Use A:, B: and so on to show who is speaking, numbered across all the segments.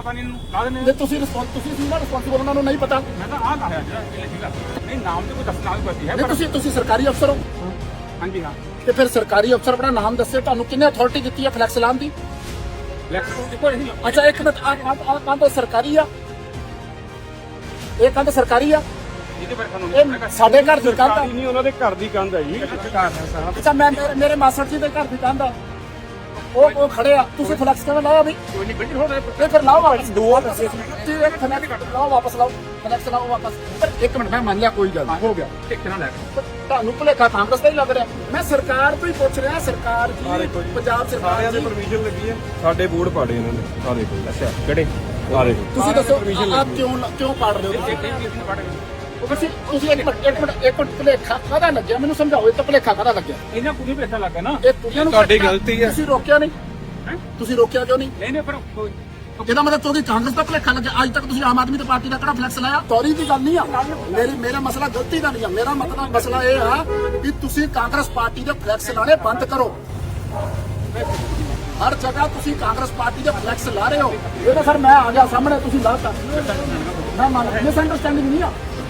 A: ਪਤਾ ਨਹੀਂ ਇਹਨੂੰ ਲਾ ਦਿੰਦੇ
B: ਜੇ ਤੁਸੀਂ ਰਿਸਪੌਂਸ ਤੁਸੀਂ ਸੀ ਨਾ ਰਿਸਪੌਂਸਿਬਲ ਉਹਨਾਂ ਨੂੰ ਨਹੀਂ ਪਤਾ?
A: ਮੈਂ ਤਾਂ ਆਹ ਲਾਇਆ ਜਿਹੜਾ ਇਹ ਲਿਖੀਗਾ ਨਹੀਂ ਨਾਮ ਤੇ ਕੋਈ ਦੱਸਣਾ ਵੀ ਪਤੀ ਹੈ
B: ਨਹੀਂ
A: ਪਰ
B: ਤੁਸੀਂ ਤੁਸੀਂ ਸਰਕਾਰੀ ਅਫਸਰ ਹੋ।
A: ਹਾਂਜੀ ਹਾਂ।
B: ਤੇ ਫਿਰ ਸਰਕਾਰੀ ਅਫਸਰ ਆਪਣਾ ਨਾਮ ਦੱਸੇ ਤੁਹਾਨੂੰ ਕਿੰਨੇ ਅਥਾਰਟੀ ਦਿੱਤੀ ਹੈ ਫਲੈਕਸ ਲਾਉਣ ਦੀ?
A: ਲੈਕਸ ਦੇਖੋ ਇਹ
B: ਅੱਛਾ ਇੱਕ ਮਿੰਟ ਆ ਆ ਕੰਧ ਸਰਕਾਰੀ ਆ। ਇਹ ਕੰਧ ਸਰਕਾਰੀ ਆ।
A: ਇਹਦੇ ਬਾਰੇ ਤੁਹਾਨੂੰ
B: ਇਹ ਸਾਡੇ ਘਰ ਦੀ ਕੰਧ ਆ।
C: ਨਹੀਂ ਉਹਨਾਂ ਦੇ ਘਰ ਦੀ ਕੰਧ ਹੈ ਜੀ
B: ਅੱਛਾ ਮੈਂ ਮੇਰੇ- ਮੇਰੇ ਮਾਸਟਰ ਜੀ ਦੇ ਘਰ ਦੀ ਕੰਧ ਆ। ਉਹ ਉਹ ਖੜੇ ਆ। ਤੁਸੀਂ ਫਲੈਕਸ ਕਿਵੇਂ ਲਾਇਆ ਵੀ
A: ਕੋਈ ਨਹੀਂ ਬਿਲਕੁਲ ਹੋ ਰਿਹਾ
B: ਫਿਰ ਲਾਓ ਵਾਪਸ। ਦੋ ਪੈਸੇ ਜੀ ਇੱਕ ਫਲੈਕਸ ਲਾਓ ਵਾਪਸ ਲਾਓ। ਫਲੈਕਸ ਲਾਓ ਵਾਪਸ। ਪਰ ਇੱਕ ਮਿੰਟ ਮੈਂ ਮੰਨ ਲਿਆ ਕੋਈ ਗੱਲ ਹੋ ਗਿਆ।
A: ਟਿਕ ਨਾ ਲੈ
B: ਤੁਹਾਨੂੰ ਭੁਲੇਖਾ ਕਾਂਗਰਸ ਦਾ ਹੀ ਲੱਗ ਰਿਹਾ। ਮੈਂ ਸਰਕਾਰ ਤੋਂ ਹੀ ਪੁੱਛ ਰਿਹਾ ਸਰਕਾਰ ਜੀ। ਪੰਜਾਬ ਸਰਕਾਰ
C: ਦੇ ਪਰਮਿਸ਼ਨ ਲੱਗੀ ਹੈ। ਸਾਡੇ ਬੋਰਡ ਪਾੜੇ ਇਹਨਾਂ ਨੇ। ਆ ਦੇਖੋ ਅੱਛਾ ਕਿਹੜੇ? ਆ ਦੇਖੋ
B: ਤੁਸੀਂ ਦੱਸੋ ਆਪ ਕਿਉਂ ਕਿਉਂ ਪਾੜ ਰਹੇ ਹੋ ਉਹ ਤੁਸੀਂ ਤੁਸੀਂ ਇੱਕ ਮਿੰਟ ਇੱਕ ਮਿੰਟ ਇੱਕ ਮਿੰਟ ਭੁਲੇਖਾ ਕਾਹਦਾ ਲੱਗਿਆ? ਮੈਨੂੰ ਸਮਝਾਓ ਇਹ ਤਾਂ ਭੁਲੇਖਾ ਕਾਹਦਾ ਲੱਗਿਆ?
A: ਇਹਨਾਂ ਕੋਈ ਪੈਸਾ ਲੱਗਾ ਨਾ।
B: ਇਹ ਕੁੜੀਆਂ ਨੂੰ
C: ਤੁਹਾਡੀ ਗਲਤੀ ਹੈ।
B: ਤੁਸੀਂ ਰੋਕਿਆ ਨਹੀਂ? ਤੁਸੀਂ ਰੋਕਿਆ ਕਿਉਂ ਨਹੀਂ?
A: ਨਹੀਂ ਨਹੀਂ ਪਰ
B: ਇਹਦਾ ਮਤਲਬ ਤੁਹਾਡੀ ਕਾਂਗਰਸ ਦਾ ਭੁਲੇਖਾ ਲੱਗਿਆ। ਅੱਜ ਤੱਕ ਤੁਸੀਂ ਆਮ ਆਦਮੀ ਦੀ ਪਾਰਟੀ ਦਾ ਕਿਹੜਾ ਫਲੈਕਸ ਲਾਇਆ? ਤੌਰੀ ਦੀ ਗੱਲ ਨਹੀਂ ਆ। ਮੇਰੀ ਮੇਰਾ ਮਸਲਾ ਗਲਤੀ ਦਾ ਨਹੀਂ ਆ। ਮੇਰਾ ਮਤਲਬ ਮਸਲਾ ਇਹ ਆ ਕਿ ਤੁਸੀਂ ਕਾਂਗਰਸ ਪਾਰਟੀ ਦੇ ਫਲੈਕਸ ਲਾਣੇ ਬੰਦ ਕਰੋ। ਹਰ ਜਗ੍ਹਾ ਤੁਸੀਂ ਕਾਂਗਰਸ ਪਾਰਟੀ ਦੇ ਫਲੈਕਸ ਲਾ ਰਹੇ ਹੋ। ਇਹ ਤਾਂ ਸਰ ਮੈਂ ਆ ਗਿਆ ਸਾਹਮਣੇ ਤੁਸੀਂ ਲਾਤਾ ਮੈਂ ਮੰਨ ਮਿਸ ਅੰਡਰਸਟੈਂਡਿੰਗ ਨਹੀਂ ਆ।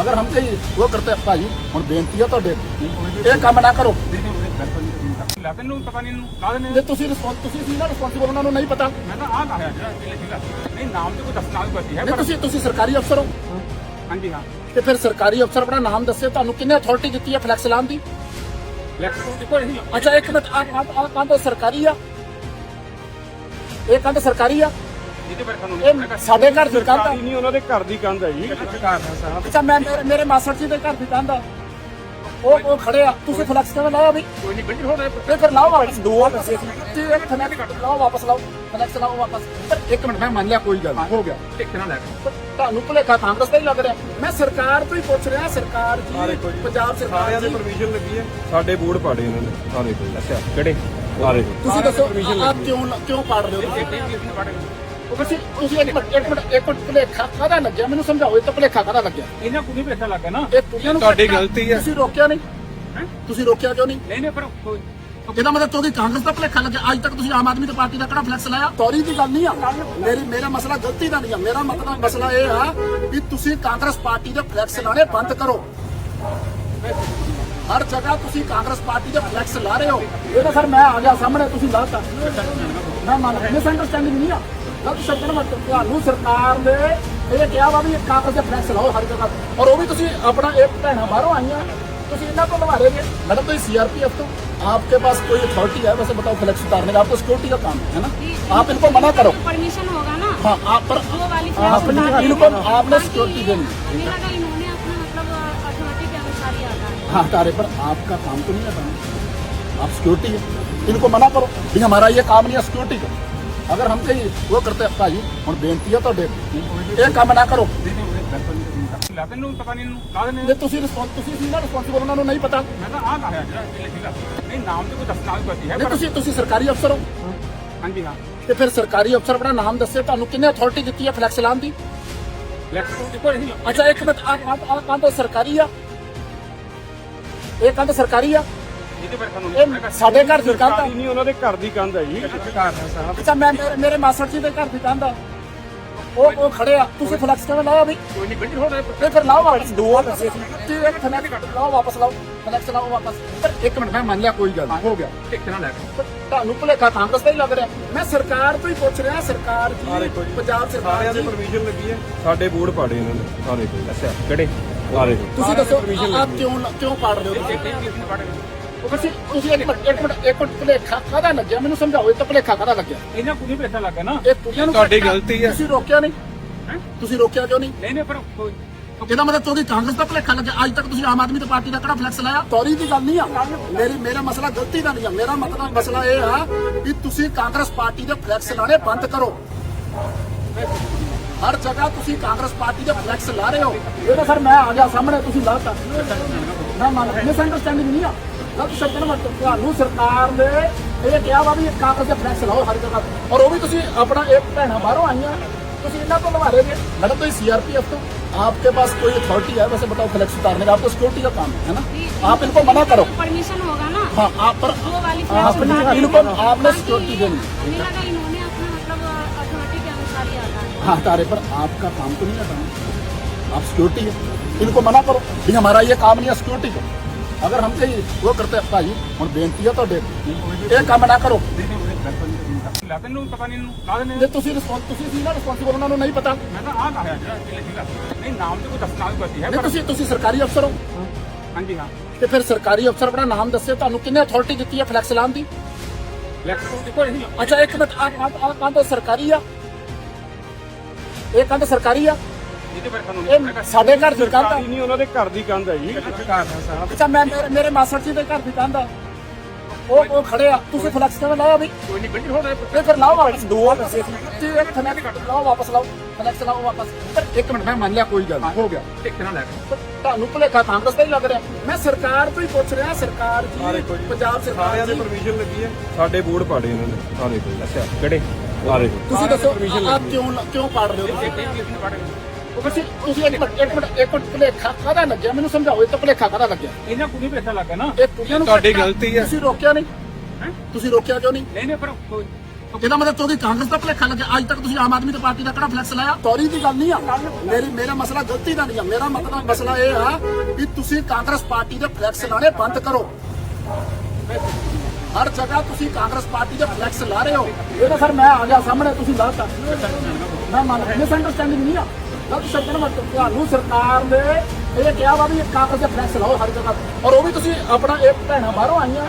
B: ਅਗਰ
A: ਹਮ ਤੇ ਉਹ ਕਰਤੇ ਭਾਈ ਹੁਣ ਬੇਨਤੀ ਹੈ ਤੁਹਾਡੇ ਅੱਗੇ, ਇਹ ਕੰਮ
B: ਨਾ
A: ਕਰੋ।
B: ਤੁਸੀਂ ਸਰਕਾਰੀ ਅਫਸਰ ਹੋ। ਫਿਰ ਸਰਕਾਰੀ ਅਫਸਰ ਆਪਣਾ ਨਾਮ ਦੱਸੇ ਤੁਹਾਨੂੰ ਕਿੰਨੇ ਅਥਾਰਟੀ ਦਿੱਤੀ ਹੈ ਫਲੈਕਸ ਲਾਉਣ ਦੀ? ਅੱਛਾ ਇੱਕ ਮਿੰਟ ਆ ਆ ਕੰਧ ਸਰਕਾਰੀ ਆ। ਇਹ ਕੰਧ ਸਰਕਾਰੀ ਆ।
A: ਤੁਹਾਨੂੰ
B: ਇਹ ਸਾਡੇ ਘਰ ਦੀ ਕੰਧ ਆ।
C: ਨਹੀਂ ਉਹਨਾਂ ਦੇ ਘਰ ਦੀ ਕੰਧ ਹੈ ਜੀ।
A: ਸਾਰਾ?
B: ਅੱਛਾ ਮੈਂ ਮੇਰੇ- ਮੇਰੇ ਮਾਸਟਰ ਜੀ ਦੇ ਘਰ ਦੀ ਕੰਧ ਆ। ਉਹ ਉਹ ਖੜੇ ਆ। ਤੁਸੀਂ ਫਲੈਕਸ ਕਿਵੇਂ ਲਾਇਆ ਵੀ?
A: ਕੋਈ ਨਹੀਂ ਬਿਲਕੁਲ ਹੋ ਰਿਹਾ
B: ਇਹ ਫਿਰ ਲਾਓ ਵਾਪਸ। ਦੋ ਪੈਸੇ ਜੀ ਇੱਕ ਫਲੈਕਸ ਲਾਓ ਵਾਪਸ ਲਾਓ। ਫਲੈਕਸ ਲਾਓ ਵਾਪਸ। ਪਰ ਇੱਕ ਮਿੰਟ ਮੈਂ ਮੰਨ ਲਿਆ ਕੋਈ ਗੱਲ ਨਹੀਂ, ਹੋ ਗਿਆ।
A: ਟਿਕ ਨਾ ਲੈ
B: ਪਰ ਤੁਹਾਨੂੰ ਭੁਲੇਖਾ ਕਾਂਗਰਸ ਦਾ ਹੀ ਲੱਗ ਰਿਹਾ। ਮੈਂ ਸਰਕਾਰ ਤੋਂ ਹੀ ਪੁੱਛ ਰਿਹਾ ਸਰਕਾਰ
C: ਆ
B: ਜੀ। ਪੰਜਾਬ ਸਰਕਾਰ
C: ਸਾਰਿਆਂ ਦੇ
B: ਜੀ।
C: ਪਰਮਿਸ਼ਨ ਲੱਗੀ ਹੈ। ਸਾਡੇ ਬੋਰਡ ਪਾੜੇ ਇਹਨਾਂ ਨੇ ਆ ਦੇਖੋ ਅੱਛਾ। ਕਿਹੜੇ? ਆ ਦੇਖੋ
B: ਤੁਸੀਂ ਦੱਸੋ ਆਪ ਕਿਉਂ ਕਿਉਂ ਪਾੜ ਰਹੇ ਹੋ?
A: ਇਹ ਇਹ
B: ਉਹ ਤੁਸੀਂ ਤੁਸੀਂ ਇੱਕ ਮਿੰਟ ਇੱਕ ਮਿੰਟ ਇੱਕ ਮਿੰਟ ਭੁਲੇਖਾ ਕਾਹਦਾ ਲੱਗਿਆ? ਮੈਨੂੰ ਸਮਝਾਓ ਇਹ ਤਾਂ ਭੁਲੇਖਾ ਕਾਹਦਾ ਲੱਗਿਆ?
A: ਇਹਨਾਂ ਕੋਈ ਪੈਸਾ ਲੱਗਾ ਨਾ।
B: ਇਹ ਕੁੜੀਆਂ ਨੂੰ
C: ਤੁਹਾਡੀ ਗਲਤੀ ਹੈ।
B: ਤੁਸੀਂ ਰੋਕਿਆ ਨਹੀਂ? ਤੁਸੀਂ ਰੋਕਿਆ ਕਿਉਂ ਨਹੀਂ?
A: ਨਹੀਂ ਨਹੀਂ ਪਰ
B: ਇਹਦਾ ਮਤਲਬ ਤੁਹਾਡੀ ਕਾਂਗਰਸ ਦਾ ਭੁਲੇਖਾ ਲੱਗਿਆ। ਅੱਜ ਤੱਕ ਤੁਸੀਂ ਆਮ ਆਦਮੀ ਦੀ ਪਾਰਟੀ ਦਾ ਕਿਹੜਾ ਫਲੈਕਸ ਲਾਇਆ? ਤੌਰੀ ਦੀ ਗੱਲ ਨਹੀਂ ਆ। ਮੇਰੀ ਮੇਰਾ ਮਸਲਾ ਗਲਤੀ ਦਾ ਨਹੀਂ ਆ। ਮੇਰਾ ਮਤਲਬ ਮਸਲਾ ਇਹ ਆ ਕਿ ਤੁਸੀਂ ਕਾਂਗਰਸ ਪਾਰਟੀ ਦੇ ਫਲੈਕਸ ਲਾਣੇ ਬੰਦ ਕਰੋ। ਹਰ ਜਗ੍ਹਾ ਤੁਸੀਂ ਕਾਂਗਰਸ ਪਾਰਟੀ ਦੇ ਫਲੈਕਸ ਲਾ ਰਹੇ ਹੋ। ਇਹ ਤਾਂ ਸਰ ਮੈਂ ਆ ਗਿਆ ਸਾਹਮਣੇ ਤੁਸੀਂ ਲਾਤਾ ਮੈਂ ਮੰਨ ਮਿਸ ਅੰਡਰਸਟੈਂਡਿੰਗ ਨਹੀਂ ਆ। ਗਲਤ ਸ਼ਬਦ ਨਾ ਵਰਤੋ ਤੁਹਾਨੂੰ ਸਰਕਾਰ ਨੇ ਇਹ ਕਿਹਾ ਵਾ ਵੀ ਇਹ ਕਾਂਗਰਸ ਦੇ ਫਲੈਕਸ ਲਾਓ ਹਰ ਜਗ੍ਹਾ ਔਰ ਉਹ ਵੀ ਤੁਸੀਂ ਆਪਣਾ ਇੱਕ ਭੈਣਾ ਬਾਹਰੋਂ ਆਈਆਂ ਤੁਸੀਂ ਇਹਨਾਂ ਤੋਂ ਲਵਾ ਰਹੇ ਹੋ मैडम तो सीआरपीएफ तो आपके पास कोई अथॉरिटी है वैसे बताओ फ्लैक्स उतारने का आपको सिक्योरिटी का काम है ना आप इनको मना करो
D: परमिशन होगा ना
B: हाँ आप पर
D: वो वाली
B: आपने
D: फ्लैक्स
B: इनको आपने सिक्योरिटी देनी
D: मुझे लगा इन्होंने अपना मतलब अथॉरिटी के अनुसार ही आता है
B: हाँ तारे पर आपका काम तो नहीं है काम आप सिक्योरिटी है इनको मना करो भी हमारा ये काम नहीं है सिक्योरिटी का अगर हम कहीं वो करते हैं भाई हम बेनती है तो ये काम ना करो
A: ਲਾ ਤੈਨੂੰ ਪਤਾ ਨਹੀਂ ਇਹਨੂੰ ਲਾ ਦਿੰਦੇ
B: ਜੇ ਤੁਸੀਂ ਰਿਸਪੌਂਸ ਤੁਸੀਂ ਸੀ ਨਾ ਰਿਸਪੌਂਸਿਬਲ ਉਹਨਾਂ ਨੂੰ ਨਹੀਂ ਪਤਾ
A: ਮੈਂ ਤਾਂ ਆਹ ਲਾਇਆ ਜਿਹੜਾ ਇਹ ਲਿਖੀਗਾ ਨਹੀਂ ਨਾਮ ਤੇ ਕੋਈ ਦੱਸਣਾ ਵੀ ਪਤੀ ਹੈ
B: ਨਹੀਂ
A: ਪਰ
B: ਤੁਸੀਂ ਤੁਸੀਂ ਸਰਕਾਰੀ ਅਫਸਰ ਹੋ
A: ਹਾਂਜੀ ਹਾਂ
B: ਤੇ ਫਿਰ ਸਰਕਾਰੀ ਅਫਸਰ ਆਪਣਾ ਨਾਮ ਦੱਸੇ ਤੁਹਾਨੂੰ ਕਿੰਨੇ ਅਥਾਰਟੀ ਦਿੱਤੀ ਹੈ ਫਲੈਕਸ ਲਾਉਣ ਦੀ
A: ਲੈਕਸ ਦੇਖੋ ਇਹ
B: ਅੱਛਾ ਇੱਕ ਮਿੰਟ ਆ ਆ ਆ ਕੰਧ ਸਰਕਾਰੀ ਆ ਇਹ ਕੰਧ ਸਰਕਾਰੀ ਆ
A: ਇਹਦੇ ਬਾਰੇ ਤੁਹਾਨੂੰ
B: ਇਹ ਸਾਡੇ ਘਰ ਦੀ ਕੰਧ ਆ।
C: ਨਹੀਂ ਉਹਨਾਂ ਦੇ ਘਰ ਦੀ ਕੰਧ ਹੈ ਜੀ।
A: ਸਾਰਾ
B: ਅੱਛਾ ਮੈਂ ਮੇਰੇ- ਮਾਸਟਰ ਜੀ ਦੇ ਘਰ ਦੀ ਕੰਧ ਆ। ਉਹ ਉਹ ਖੜੇ ਆ। ਤੁਸੀਂ ਫਲੈਕਸ ਕਿਵੇਂ ਲਾਇਆ ਵੀ?
A: ਕੋਈ ਨਹੀਂ ਬਿਲਕੁਲ ਹੋ ਰਿਹਾ
B: ਇਹ ਫਿਰ ਲਾਓ ਵਾਪਸ। ਦੋ ਪੈਸੇ ਜੀ ਇੱਕ ਫਲੈਕਸ ਲਾਓ ਵਾਪਸ ਲਾਓ। ਫਲੈਕਸ ਲਾਓ ਵਾਪਸ। ਪਰ ਇੱਕ ਮਿੰਟ ਮੈਂ ਮੰਨ ਲਿਆ ਕੋਈ ਗੱਲ ਹੋ ਗਿਆ।
A: ਟਿਕ ਨਾ ਲੈ
B: ਤੁਹਾਨੂੰ ਭੁਲੇਖਾ ਕਾਂਗਰਸ ਦਾ ਹੀ ਲੱਗ ਰਿਹਾ। ਮੈਂ ਸਰਕਾਰ ਤੋਂ ਹੀ ਪੁੱਛ ਰਿਹਾ ਸਰਕਾਰ ਜੀ। ਪੰਜਾਬ ਸਰਕਾਰ
C: ਦੇ ਪਰਮਿਸ਼ਨ ਲੱਗੀ ਹੈ। ਸਾਡੇ ਬੋਰਡ ਪਾੜੇ ਇਹਨਾਂ ਨੇ ਆ ਦੇਖੋ ਅੱਛਾ ਕਿਹੜੇ? ਦੇਖੋ
B: ਤੁਸੀਂ ਦੱਸੋ ਆਪ ਕਿਉਂ ਕਿਉਂ ਪਾੜ ਰਹੇ ਹੋ? ਤੁਸੀਂ ਤੁਸੀਂ ਇੱਕ ਮਿੰਟ ਇੱਕ ਮਿੰਟ ਇੱਕ ਮਿੰਟ ਭੁਲੇਖਾ ਕਾਹਦਾ ਲੱਗਿਆ? ਮੈਨੂੰ ਸਮਝਾਓ ਇਹ ਤਾਂ ਭੁਲੇਖਾ ਕਾਹਦਾ ਲੱਗਿਆ?
A: ਇਹਨਾਂ ਕੋਈ ਪੈਸਾ ਲੱਗਾ ਨਾ।
B: ਇਹ ਕੁੜੀਆਂ ਨੂੰ
C: ਤੁਹਾਡੀ ਗਲਤੀ ਹੈ।
B: ਤੁਸੀਂ ਰੋਕਿਆ ਨਹੀਂ? ਤੁਸੀਂ ਰੋਕਿਆ ਕਿਉਂ ਨਹੀਂ?
A: ਨਹੀਂ ਨਹੀਂ ਪਰ ਕੋਈ
B: ਇਹਦਾ ਮਤਲਬ ਤੁਹਾਡੀ ਕਾਂਗਰਸ ਦਾ ਭੁਲੇਖਾ ਲੱਗਿਆ। ਅੱਜ ਤੱਕ ਤੁਸੀਂ ਆਮ ਆਦਮੀ ਦੀ ਪਾਰਟੀ ਦਾ ਕਿਹੜਾ ਫਲੈਕਸ ਲਾਇਆ? ਤੌਰੀ ਦੀ ਗੱਲ ਨਹੀਂ ਆ। ਮੇਰੀ ਮੇਰਾ ਮਸਲਾ ਗਲਤੀ ਦਾ ਨਹੀਂ ਆ। ਮੇਰਾ ਮਤਲਬ ਮਸਲਾ ਇਹ ਆ ਕਿ ਤੁਸੀਂ ਕਾਂਗਰਸ ਪਾਰਟੀ ਦੇ ਫਲੈਕਸ ਲਾਣੇ ਬੰਦ ਕਰੋ। ਹਰ ਜਗ੍ਹਾ ਤੁਸੀਂ ਕਾਂਗਰਸ ਪਾਰਟੀ ਦੇ ਫਲੈਕਸ ਲਾ ਰਹੇ ਹੋ। ਇਹ ਤਾਂ ਸਰ ਮੈਂ ਆ ਗਿਆ ਸਾਹਮਣੇ ਤੁਸੀਂ ਲਾਤਾ ਮੈਂ ਮੰਨ ਮਿਸ ਅੰਡਰਸਟੈਂਡਿੰਗ ਨਹੀਂ ਆ। ਗਲਤ ਸ਼ਬਦ ਨਾ ਵਰਤੋ ਤੁਹਾਨੂੰ ਸਰਕਾਰ ਨੇ ਇਹ ਕਿਹਾ ਵਾ ਵੀ ਕਾਂਗਰਸ ਦੇ ਫਲੈਕਸ ਲਾਓ ਹਰ ਜਗ੍ਹਾ ਤੇ। ਔਰ ਉਹ ਵੀ ਤੁਸੀਂ ਆਪਣਾ ਇੱਕ ਭੈਣਾ ਬਾਹਰੋਂ ਆਈਆਂ ਤੁਸੀਂ ਇਹਨਾਂ ਤੋਂ ਲਵਾ ਰਹੇ ਜੇ ਮੈਡਮ तो सीआरपीएफ तो आपके पास कोई अथॉरिटी है वैसे बताओ फ्लैक्स उतारने का आपको सिक्योरिटी का काम है है ना आप इनको मना करो
D: परमिशन होगा ना
B: हाँ आप पर
D: वो वाली
B: आप
D: फ्लैक्स उतार
B: इनको
D: देंगे।
B: आपने
D: बाकी
B: सिक्योरिटी देनी
D: मुझे लगा इन्होंने अपना मतलब अथॉरिटी के अनुसार ही आता है
B: हाँ तारे पर आपका काम तो नहीं है काम आप सिक्योरिटी है इनको मना करो भी हमारा ये काम नहीं है सिक्योरिटी का ਅਗਰ ਹਮਸੇ ਉਹ ਕਰਤੇ ਭਾਈ ਹੁਣ ਬੇਨਤੀ ਹੈ ਤੁਹਾਡੇ ਇਹ ਕੰਮ ਨਾ ਕਰੋ।
A: ਲਾਦਨ ਨੂੰ ਪਤਾ ਨਹੀਂ ਲਾਦਨ
B: ਨੇ। ਤੁਸੀਂ ਰਿਸਪੌਂਸ ਤੁਸੀਂ ਸੀ ਨਾ ਰਿਸਪੌਂਸਿਬਲ ਉਹਨਾਂ ਨੂੰ ਨਹੀਂ ਪਤਾ।
A: ਮੈਂ ਤਾਂ ਆ ਕਹਾਇਆ ਜਿਹੜਾ ਨਹੀਂ ਨਾਮ ਤੇ ਕੋਈ ਦੱਸਣਾ ਕਰਦੀ ਹੈ
B: ਤੁਸੀਂ ਤੁਸੀਂ ਸਰਕਾਰੀ ਅਫਸਰ ਹੋ।
A: ਹਾਂਜੀ ਹਾਂ।
B: ਤੇ ਫਿਰ ਸਰਕਾਰੀ ਅਫਸਰ ਆਪਣਾ ਨਾਮ ਦੱਸੇ ਤੁਹਾਨੂੰ ਕਿੰਨੇ ਅਥਾਰਟੀ ਦਿੱਤੀ ਹੈ ਫਲੈਕਸ ਲਾਉਣ ਦੀ? ਅੱਛਾ ਇੱਕ ਮਿੰਟ ਆ ਆ ਕੰਦ ਸਰਕਾਰੀ ਆ। ਇਹ ਕੰਦ ਸਰਕਾਰੀ ਆ। ਇਹ ਸਾਡੇ ਘਰ ਦੀ ਕੰਧ ਆ।
C: ਨਹੀਂ ਉਹਨਾਂ ਦੇ ਘਰ ਦੀ ਕੰਧ ਹੈ ਜੀ।
A: ਸਾਰਾ।
B: ਅੱਛਾ ਮੈਂ ਮੇਰੇ- ਮੇਰੇ ਮਾਸਟਰ ਜੀ ਦੇ ਘਰ ਦੀ ਕੰਧ ਆ। ਉਹ ਉਹ ਖੜੇ ਆ। ਤੁਸੀਂ ਫਲੈਕਸ ਕਿਵੇਂ ਲਾਇਆ ਵੀ?
A: ਕੋਈ ਨਹੀਂ ਬਿਲਕੁਲ ਹੋ ਰਿਹਾ
B: ਤੇ ਫਿਰ ਲਾਓ ਵਾਪਸ। ਦੋ ਜੀ ਇੱਕ ਫਲੈਕਸ ਲਾਓ ਵਾਪਸ ਲਾਓ। ਫਲੈਕਸ ਲਾਓ ਵਾਪਸ। ਪਰ ਇੱਕ ਮਿੰਟ ਮੈਂ ਮੰਨ ਲਿਆ ਕੋਈ ਗੱਲ ਨਹੀਂ, ਹੋ ਗਿਆ।
A: ਟਿਕ ਨਾਲ ਲੈ
B: ਪਰ ਤੁਹਾਨੂੰ ਭੁਲੇਖਾ ਕਾਂਗਰਸ ਦਾ ਹੀ ਲੱਗ ਰਿਹਾ। ਮੈਂ ਸਰਕਾਰ ਤੋਂ ਹੀ ਪੁੱਛ ਰਿਹਾ ਸਰਕਾਰ
C: ਆਹ
B: ਜੀ
C: ਦੇਖੋ ਜੀ।
B: ਪੰਜਾਬ ਸਰਕਾਰ
C: ਸਾਰਿਆਂ ਦੇ
B: ਜੀ
C: ਪਰਮਿਸ਼ਨ ਲੱਗੀ ਹੈ। ਸਾਡੇ ਬੋਰਡ ਪਾੜੇ ਇਹਨਾਂ ਨੇ। ਆ ਦੇਖੋ ਅੱਛਾ ਕਿਹੜੇ? ਦੇਖੋ
B: ਤੁਸੀਂ ਦੱਸੋ ਆਪ ਕਿਉਂ ਕਿਉਂ ਪਾੜ ਰਹੇ ਹੋ ਤੁਸੀਂ? ਤੁਸੀਂ ਤੁਸੀਂ ਇੱਕ ਮਿੰਟ ਇੱਕ ਮਿੰਟ ਇੱਕ ਮਿੰਟ ਭੁਲੇਖਾ ਕਾਹਦਾ ਲੱਗਿਆ? ਮੈਨੂੰ ਸਮਝਾਓ ਇਹ ਤਾਂ ਭੁਲੇਖਾ ਕਾਹਦਾ ਲੱਗਿਆ?
A: ਇਹਨਾਂ ਕੁੜੀ ਪੈਸਾ ਲੱਗਾ ਨਾ।
B: ਇਹ ਕੁੜੀਆਂ ਨੂੰ
C: ਤੁਹਾਡੀ ਗਲਤੀ ਹੈ।
B: ਤੁਸੀਂ ਰੋਕਿਆ ਨਹੀਂ?
A: ਹੈਂ?
B: ਤੁਸੀਂ ਰੋਕਿਆ ਕਿਉਂ ਨਹੀਂ?
A: ਨਹੀਂ ਨਹੀਂ ਪਰ ਕੋਈ
B: ਇਹਦਾ ਮਤਲਬ ਤੁਹਾਡੀ ਕਾਂਗਰਸ ਦਾ ਭੁਲੇਖਾ ਲੱਗਿਆ। ਅੱਜ ਤੱਕ ਤੁਸੀਂ ਆਮ ਆਦਮੀ ਦੀ ਪਾਰਟੀ ਦਾ ਕਿਹੜਾ ਫਲੈਕਸ ਲਾਇਆ? ਸੌਰੀ ਦੀ ਗੱਲ ਨਹੀਂ ਆ। ਮੇਰੀ ਮੇਰਾ ਮਸਲਾ ਗਲਤੀ ਦਾ ਨਹੀਂ ਆ। ਮੇਰਾ ਮਤਲਬ ਮਸਲਾ ਇਹ ਆ ਵੀ ਤੁਸੀਂ ਕਾਂਗਰਸ ਪਾਰਟੀ ਦੇ ਫਲੈਕਸ ਲਾਣੇ ਬੰਦ ਕਰੋ। ਹਰ ਜਗ੍ਹਾ ਤੁਸੀਂ ਕਾਂਗਰਸ ਪਾਰਟੀ ਦੇ ਫਲੈਕਸ ਲਾ ਰਹੇ ਹੋ। ਇਹ ਤਾਂ ਸਰ ਮੈਂ ਆ ਗਿਆ ਸਾਹਮਣੇ ਤੁਸੀਂ ਲਾਤਾ ਮੈਂ ਮੰਨ ਮਿਸ ਅੰਡਰਸਟੈਂਡਿੰਗ ਨਹੀਂ ਆ। ਗਲਤ ਸ਼ਬਦ ਨਾ ਵਰਤੋ ਤੁਹਾਨੂੰ ਸਰਕਾਰ ਨੇ ਇਹ ਕਿਹਾ ਵਾ ਵੀ ਕਾਂਗਰਸ ਦੇ ਫਲੈਕਸ ਲਾਓ ਹਰ ਜਗ੍ਹਾ ਤੇ। ਔਰ ਉਹ ਵੀ ਤੁਸੀਂ ਆਪਣਾ ਇੱਕ ਭੈਣਾ ਬਾਹਰੋਂ ਆਈਆਂ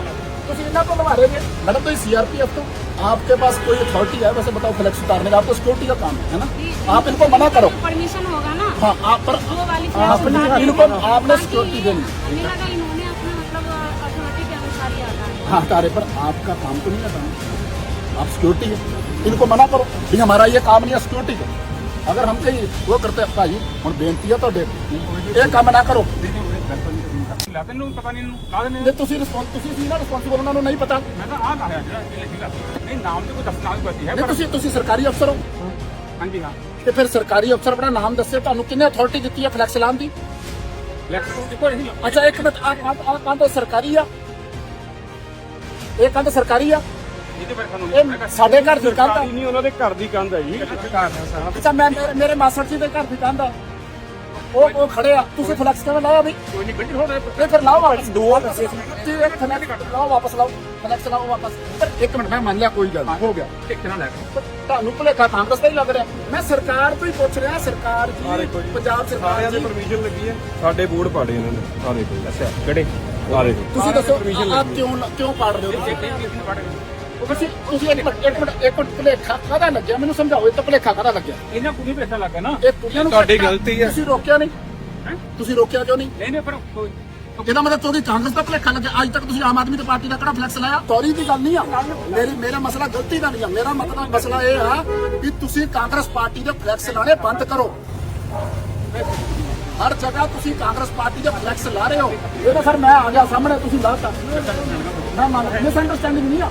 B: ਤੁਸੀਂ ਇਹਨਾਂ ਤੋਂ ਲਵਾ ਰਹੇ ਜੇ मैडम तो सीआरपीएफ तो आपके पास कोई अथॉरिटी है वैसे बताओ फ्लैक्स उतारने का आपको सिक्योरिटी का काम है है ना आप इनको मना करो
D: परमिशन होगा ना
B: हाँ आप पर
D: वो वाली
B: आप
D: फ्लैक्स उतार
B: इनको
D: देंगे।
B: आपने
D: बाकी
B: सिक्योरिटी देनी
D: मुझे लगा इन्होंने अपना मतलब अथॉरिटी के अनुसार ही आता है
B: हाँ तारे पर आपका काम तो नहीं है काम आप सिक्योरिटी है इनको मना करो भी हमारा ये काम नहीं है सिक्योरिटी का ਅਗਰ ਹਮ ਕਹੀਂ ਉਹ ਕਰਤੇ
A: ਭਾਈ ਹੁਣ ਬੇਨਤੀ ਹੈ ਤੁਹਾਡੇ ਇਹ ਕੰਮ
B: ਨਾ
A: ਕਰੋ।
B: ਤੁਸੀਂ ਤੇ ਸਰਕਾਰੀ ਅਫਸਰ ਹੋ। ਸਰਕਾਰੀ ਅਫਸਰ ਆਪਣਾ ਨਾਮ ਦੱਸੇ ਤੁਹਾਨੂੰ ਕਿੰਨੇ ਅਥਾਰਟੀ ਦਿੱਤੀ ਹੈ ਫਲੈਕਸ ਲਾਉਣ ਦੀ? ਅੱਛਾ ਇੱਕ ਮਿੰਟ ਆ ਆ ਕੰਦ ਸਰਕਾਰੀ ਆ। ਇਹ ਕੰਦ ਸਰਕਾਰੀ ਆ। ਇਹ ਸਾਡੇ ਘਰ ਦੀ ਕੰਧ ਆ।
C: ਨਹੀਂ ਉਹਨਾਂ ਦੇ ਘਰ ਦੀ ਕੰਧ ਹੈ ਜੀ।
B: ਅੱਛਾ ਮੈਂ ਮੇਰੇ- ਮੇਰੇ ਮਾਸਟਰ ਜੀ ਦੇ ਘਰ ਦੀ ਕੰਧ ਆ। ਉਹ ਉਹ ਖੜੇ ਆ। ਤੁਸੀਂ ਫਲੈਕਸ ਕਿਵੇਂ ਲਾਇਆ ਵੀ?
A: ਕੋਈ ਨਹੀਂ ਬਿਲਕੁਲ ਹੋ ਰਿਹਾ
B: ਫਿਰ ਲਾਓ ਵਾਪਸ। ਦੋ ਜੀ ਇੱਕ ਫਲੈਕਸ ਲਾਓ ਵਾਪਸ ਲਾਓ। ਫਲੈਕਸ ਲਾਓ ਵਾਪਸ। ਪਰ ਇੱਕ ਮਿੰਟ ਮੈਂ ਮੰਨ ਲਿਆ ਕੋਈ ਗੱਲ ਨਹੀਂ, ਹੋ ਗਿਆ।
A: ਟਿਕ ਨਾਲ ਲੈ
B: ਪਰ ਤੁਹਾਨੂੰ ਭੁਲੇਖਾ ਕਾਂਗਰਸ ਦਾ ਹੀ ਲੱਗ ਰਿਹਾ। ਮੈਂ ਸਰਕਾਰ ਤੋਂ ਹੀ ਪੁੱਛ ਰਿਹਾ। ਸਰਕਾਰ
C: ਆ
B: ਜੀ। ਪੰਜਾਬ ਸਰਕਾਰ
C: ਸਾਰਿਆਂ ਦੇ
B: ਜੀ
C: ਪਰਮਿਸ਼ਨ ਲੱਗੀ ਹੈ। ਸਾਡੇ ਬੋਰਡ ਪਾੜੇ ਇਹਨਾਂ ਨੇ ਆ ਦੇਖੋ ਅੱਛਾ। ਕਿਹੜੇ? ਆ ਦੇਖੋ
B: ਤੁਸੀਂ ਦੱਸੋ ਆਪ ਕਿਉਂ ਕਿਉਂ ਪਾੜ ਰਹੇ ਹੋ ਤੁਸੀਂ? ਤੁਸੀਂ ਇੱਕ ਮਿੰਟ ਇੱਕ ਮਿੰਟ ਇੱਕ ਮਿੰਟ ਭੁਲੇਖਾ ਕਾਹਦਾ ਲੱਗਿਆ? ਮੈਨੂੰ ਸਮਝਾਓ ਇਹ ਤਾਂ ਭੁਲੇਖਾ ਕਾਹਦਾ ਲੱਗਿਆ?
A: ਇਹਨਾਂ ਕੁੜੀ ਪੈਸਾ ਲੱਗਾ ਨਾ।
B: ਇਹ ਕੁੜੀਆਂ ਨੂੰ
C: ਤੁਹਾਡੀ ਗਲਤੀ ਹੈ।
B: ਤੁਸੀਂ ਰੋਕਿਆ ਨਹੀਂ? ਤੁਸੀਂ ਰੋਕਿਆ ਕਿਉਂ ਨਹੀਂ?
A: ਨਹੀਂ ਨਹੀਂ ਪਰ ਕੋਈ
B: ਇਹਦਾ ਮਤਲਬ ਤੁਹਾਡੀ ਕਾਂਗਰਸ ਦਾ ਭੁਲੇਖਾ ਲੱਗਿਆ। ਅੱਜ ਤੱਕ ਤੁਸੀਂ ਆਮ ਆਦਮੀ ਦੀ ਪਾਰਟੀ ਦਾ ਕਿਹੜਾ ਫਲੈਕਸ ਲਾਇਆ? ਸੌਰੀ ਦੀ ਗੱਲ ਨਹੀਂ ਆ। ਮੇਰੀ ਮੇਰਾ ਮਸਲਾ ਗਲਤੀ ਦਾ ਨਹੀਂ ਆ। ਮੇਰਾ ਮਤਲਬ ਮਸਲਾ ਇਹ ਆ ਵੀ ਤੁਸੀਂ ਕਾਂਗਰਸ ਪਾਰਟੀ ਦੇ ਫਲੈਕਸ ਲਾਣੇ ਬੰਦ ਕਰੋ। ਹਰ ਜਗ੍ਹਾ ਤੁਸੀਂ ਕਾਂਗਰਸ ਪਾਰਟੀ ਦੇ ਫਲੈਕਸ ਲਾ ਰਹੇ ਹੋ। ਇਹ ਤਾਂ ਸਰ ਮੈਂ ਆ ਗਿਆ ਸਾਹਮਣੇ ਤੁਸੀਂ ਲਾਤਾ ਮੈਂ ਮੰਨ ਮਿਸ ਅੰਡਰਸਟੈਂਡਿੰਗ ਨਹੀਂ ਆ।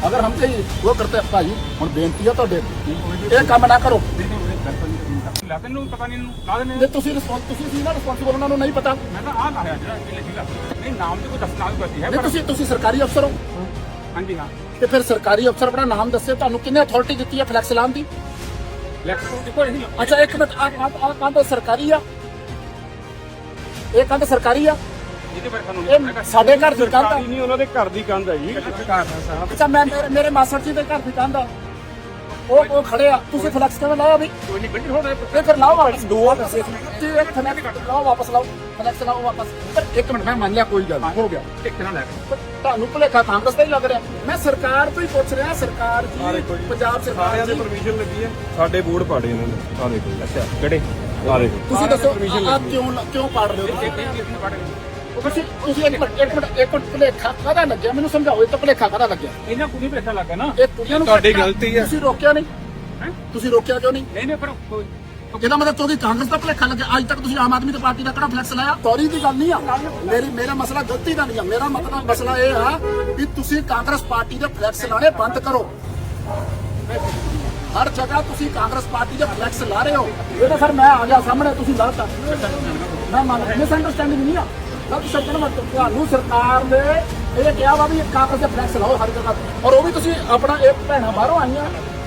B: अगर हम कहीं वो करते हैं भाई हम बेनती है तो ये काम ना करो
A: ਲਾ ਤੈਨੂੰ ਪਤਾ ਨਹੀਂ ਇਹਨੂੰ ਲਾ ਦਿੰਦੇ
B: ਜੇ ਤੁਸੀਂ ਰਿਸਪੌਂਸ ਤੁਸੀਂ ਸੀ ਨਾ ਰਿਸਪੌਂਸਿਬਲ ਉਹਨਾਂ ਨੂੰ ਨਹੀਂ ਪਤਾ
A: ਮੈਂ ਤਾਂ ਆਹ ਲਾਇਆ ਜਿਹੜਾ ਇਹ ਲਿਖੇਗਾ ਨਹੀਂ ਨਾਮ ਤੇ ਕੋਈ ਦੱਸਣਾ ਵੀ ਪਤੀ ਹੈ
B: ਨਹੀਂ
A: ਪਰ
B: ਤੁਸੀਂ ਤੁਸੀਂ ਸਰਕਾਰੀ ਅਫਸਰ ਹੋ
A: ਹਾਂਜੀ ਹਾਂ
B: ਤੇ ਫਿਰ ਸਰਕਾਰੀ ਅਫਸਰ ਆਪਣਾ ਨਾਮ ਦੱਸੇ ਤੁਹਾਨੂੰ ਕਿੰਨੇ ਅਥਾਰਟੀ ਦਿੱਤੀ ਹੈ ਫਲੈਕਸ ਲਾਉਣ ਦੀ
A: ਲੈਕਸ ਤੋਂ ਕੋਈ ਨਹੀਂ
B: ਅੱਛਾ ਇੱਕ ਮਿੰਟ ਆ ਆ ਆ ਕੰਧ ਸਰਕਾਰੀ ਆ ਇਹ ਕੰਧ ਸਰਕਾਰੀ ਆ ਇਹ ਸਾਡੇ ਘਰ ਦੀ ਕੰਧ ਆ।
C: ਨਹੀਂ ਉਹਨਾਂ ਦੇ ਘਰ ਦੀ ਕੰਧ ਹੈ ਜੀ।
A: ਸਰਕਾਰ ਦਾ ਸਾਰਾ
B: ਅੱਛਾ ਮੈਂ ਮੇਰੇ- ਮੇਰੇ ਮਾਸਟਰ ਜੀ ਦੇ ਘਰ ਦੀ ਕੰਧ ਆ। ਉਹ ਉਹ ਖੜੇ ਆ। ਤੁਸੀਂ ਫਲੈਕਸ ਕਿਵੇਂ ਲਾਇਆ ਵੀ?
A: ਕੋਈ ਨਹੀਂ ਗੱਡੀ ਹੋ
B: ਇਹ ਫਿਰ ਲਾਓ ਵਾਪਸ। ਦੋ ਤੇ ਇੱਕ ਫਲੈਕਸ ਲਾਓ ਵਾਪਸ ਲਾਓ। ਫਲੈਕਸ ਲਾਓ ਵਾਪਸ। ਪਰ ਇੱਕ ਮਿੰਟ ਮੈਂ ਮੰਨ ਲਿਆ ਕੋਈ ਗੱਲ ਨਹੀਂ, ਹੋ ਗਿਆ।
A: ਟਿਕ ਨਾ ਲੈ
B: ਪਰ ਤੁਹਾਨੂੰ ਭੁਲੇਖਾ ਕਾਂਗਰਸ ਦਾ ਹੀ ਲੱਗ ਰਿਹਾ। ਮੈਂ ਸਰਕਾਰ ਤੋਂ ਹੀ ਪੁੱਛ ਰਿਹਾ ਸਰਕਾਰ
C: ਆ
B: ਜੀ
C: ਦੇਖੋ ਜੀ
B: ਪੰਜਾਬ ਸਰਕਾਰ
C: ਸਾਰਿਆਂ ਦੇ
B: ਜੀ।
C: ਪਰਮਿਸ਼ਨ ਲੱਗੀ ਹੈ। ਸਾਡੇ ਬੋਰਡ ਪਾੜੇ ਇਹਨਾਂ ਨੇ ਆ ਦੇਖੋ ਅੱਛਾ। ਕਿਹੜੇ? ਆ ਦੇਖੋ
B: ਤੁਸੀਂ ਦੱਸੋ ਆ ਕਿਉਂ ਕਿਉਂ ਪਾੜ ਰਹੇ ਹੋ? ਉਹ ਤੁਸੀਂ ਤੁਸੀਂ ਇੱਕ ਮਿੰਟ ਇੱਕ ਮਿੰਟ ਇੱਕ ਮਿੰਟ ਭੁਲੇਖਾ ਕਾਹਦਾ ਲੱਗਿਆ? ਮੈਨੂੰ ਸਮਝਾਓ ਇਹ ਤਾਂ ਭੁਲੇਖਾ ਕਾਹਦਾ ਲੱਗਿਆ?
A: ਇਹਨਾਂ ਕੁੜੀ ਪੈਸਾ ਲੱਗਾ ਨਾ।
B: ਇਹ ਕੁੜੀਆਂ ਨੂੰ
C: ਤੁਹਾਡੀ
B: ਭੁਲੇਖਾ-
C: ਗਲਤੀ ਹੈ।
B: ਤੁਸੀਂ ਰੋਕਿਆ ਨਹੀਂ?
A: ਹੈਂ?
B: ਤੁਸੀਂ ਰੋਕਿਆ ਕਿਉਂ ਨਹੀਂ?
A: ਨਹੀਂ ਨਹੀਂ ਪਰ ਕੋਈ
B: ਇਹਦਾ ਮਤਲਬ ਤੁਹਾਡੀ ਕਾਂਗਰਸ ਦਾ ਭੁਲੇਖਾ ਲੱਗਿਆ ਅੱਜ ਤੱਕ ਤੁਸੀਂ ਆਮ ਆਦਮੀ ਦੀ ਪਾਰਟੀ ਦਾ ਕਿਹੜਾ ਫਲੈਕਸ ਲਾਇਆ? ਸੌਰੀ ਦੀ ਗੱਲ ਨਹੀਂ ਆ। ਮੇਰੀ ਮੇਰਾ ਮਸਲਾ ਗਲਤੀ ਦਾ ਨਹੀਂ ਆ। ਮੇਰਾ ਮਤਲਬ ਮਸਲਾ ਇਹ ਆ ਵੀ ਤੁਸੀਂ ਕਾਂਗਰਸ ਪਾਰਟੀ ਦੇ ਫਲੈਕਸ ਲਾਣੇ ਬੰਦ ਕਰੋ। ਹਰ ਜਗ੍ਹਾ ਤੁਸੀਂ ਕਾਂਗਰਸ ਪਾਰਟੀ ਦੇ ਫਲੈਕਸ ਲਾ ਰਹੇ ਹੋ। ਇਹ ਤਾਂ ਸਰ ਮੈਂ ਆ ਗਿਆ ਸਾਹਮਣੇ ਤੁਸੀਂ ਲਾਤਾ ਮੈਂ ਮੰਨ ਮਿਸ ਅੰਡਰਸਟੈਂਡਿੰਗ ਨਹੀਂ ਆ। ਗਲਤ ਸ਼ਬਦ ਨਾ ਵਰਤੋ ਤੁਹਾਨੂੰ ਸਰਕਾਰ ਨੇ ਇਹ ਕਿਹਾ ਵਾ ਵੀ ਕਾਂਗਰਸ ਦੇ ਫਲੈਕਸ ਲਾਓ ਹਰ ਜਗ੍ਹਾ ਤੇ। ਔਰ ਉਹ ਵੀ ਤੁਸੀਂ ਆਪਣਾ ਇੱਕ ਭੈਣਾ ਬਾਹਰੋਂ ਆਈਆਂ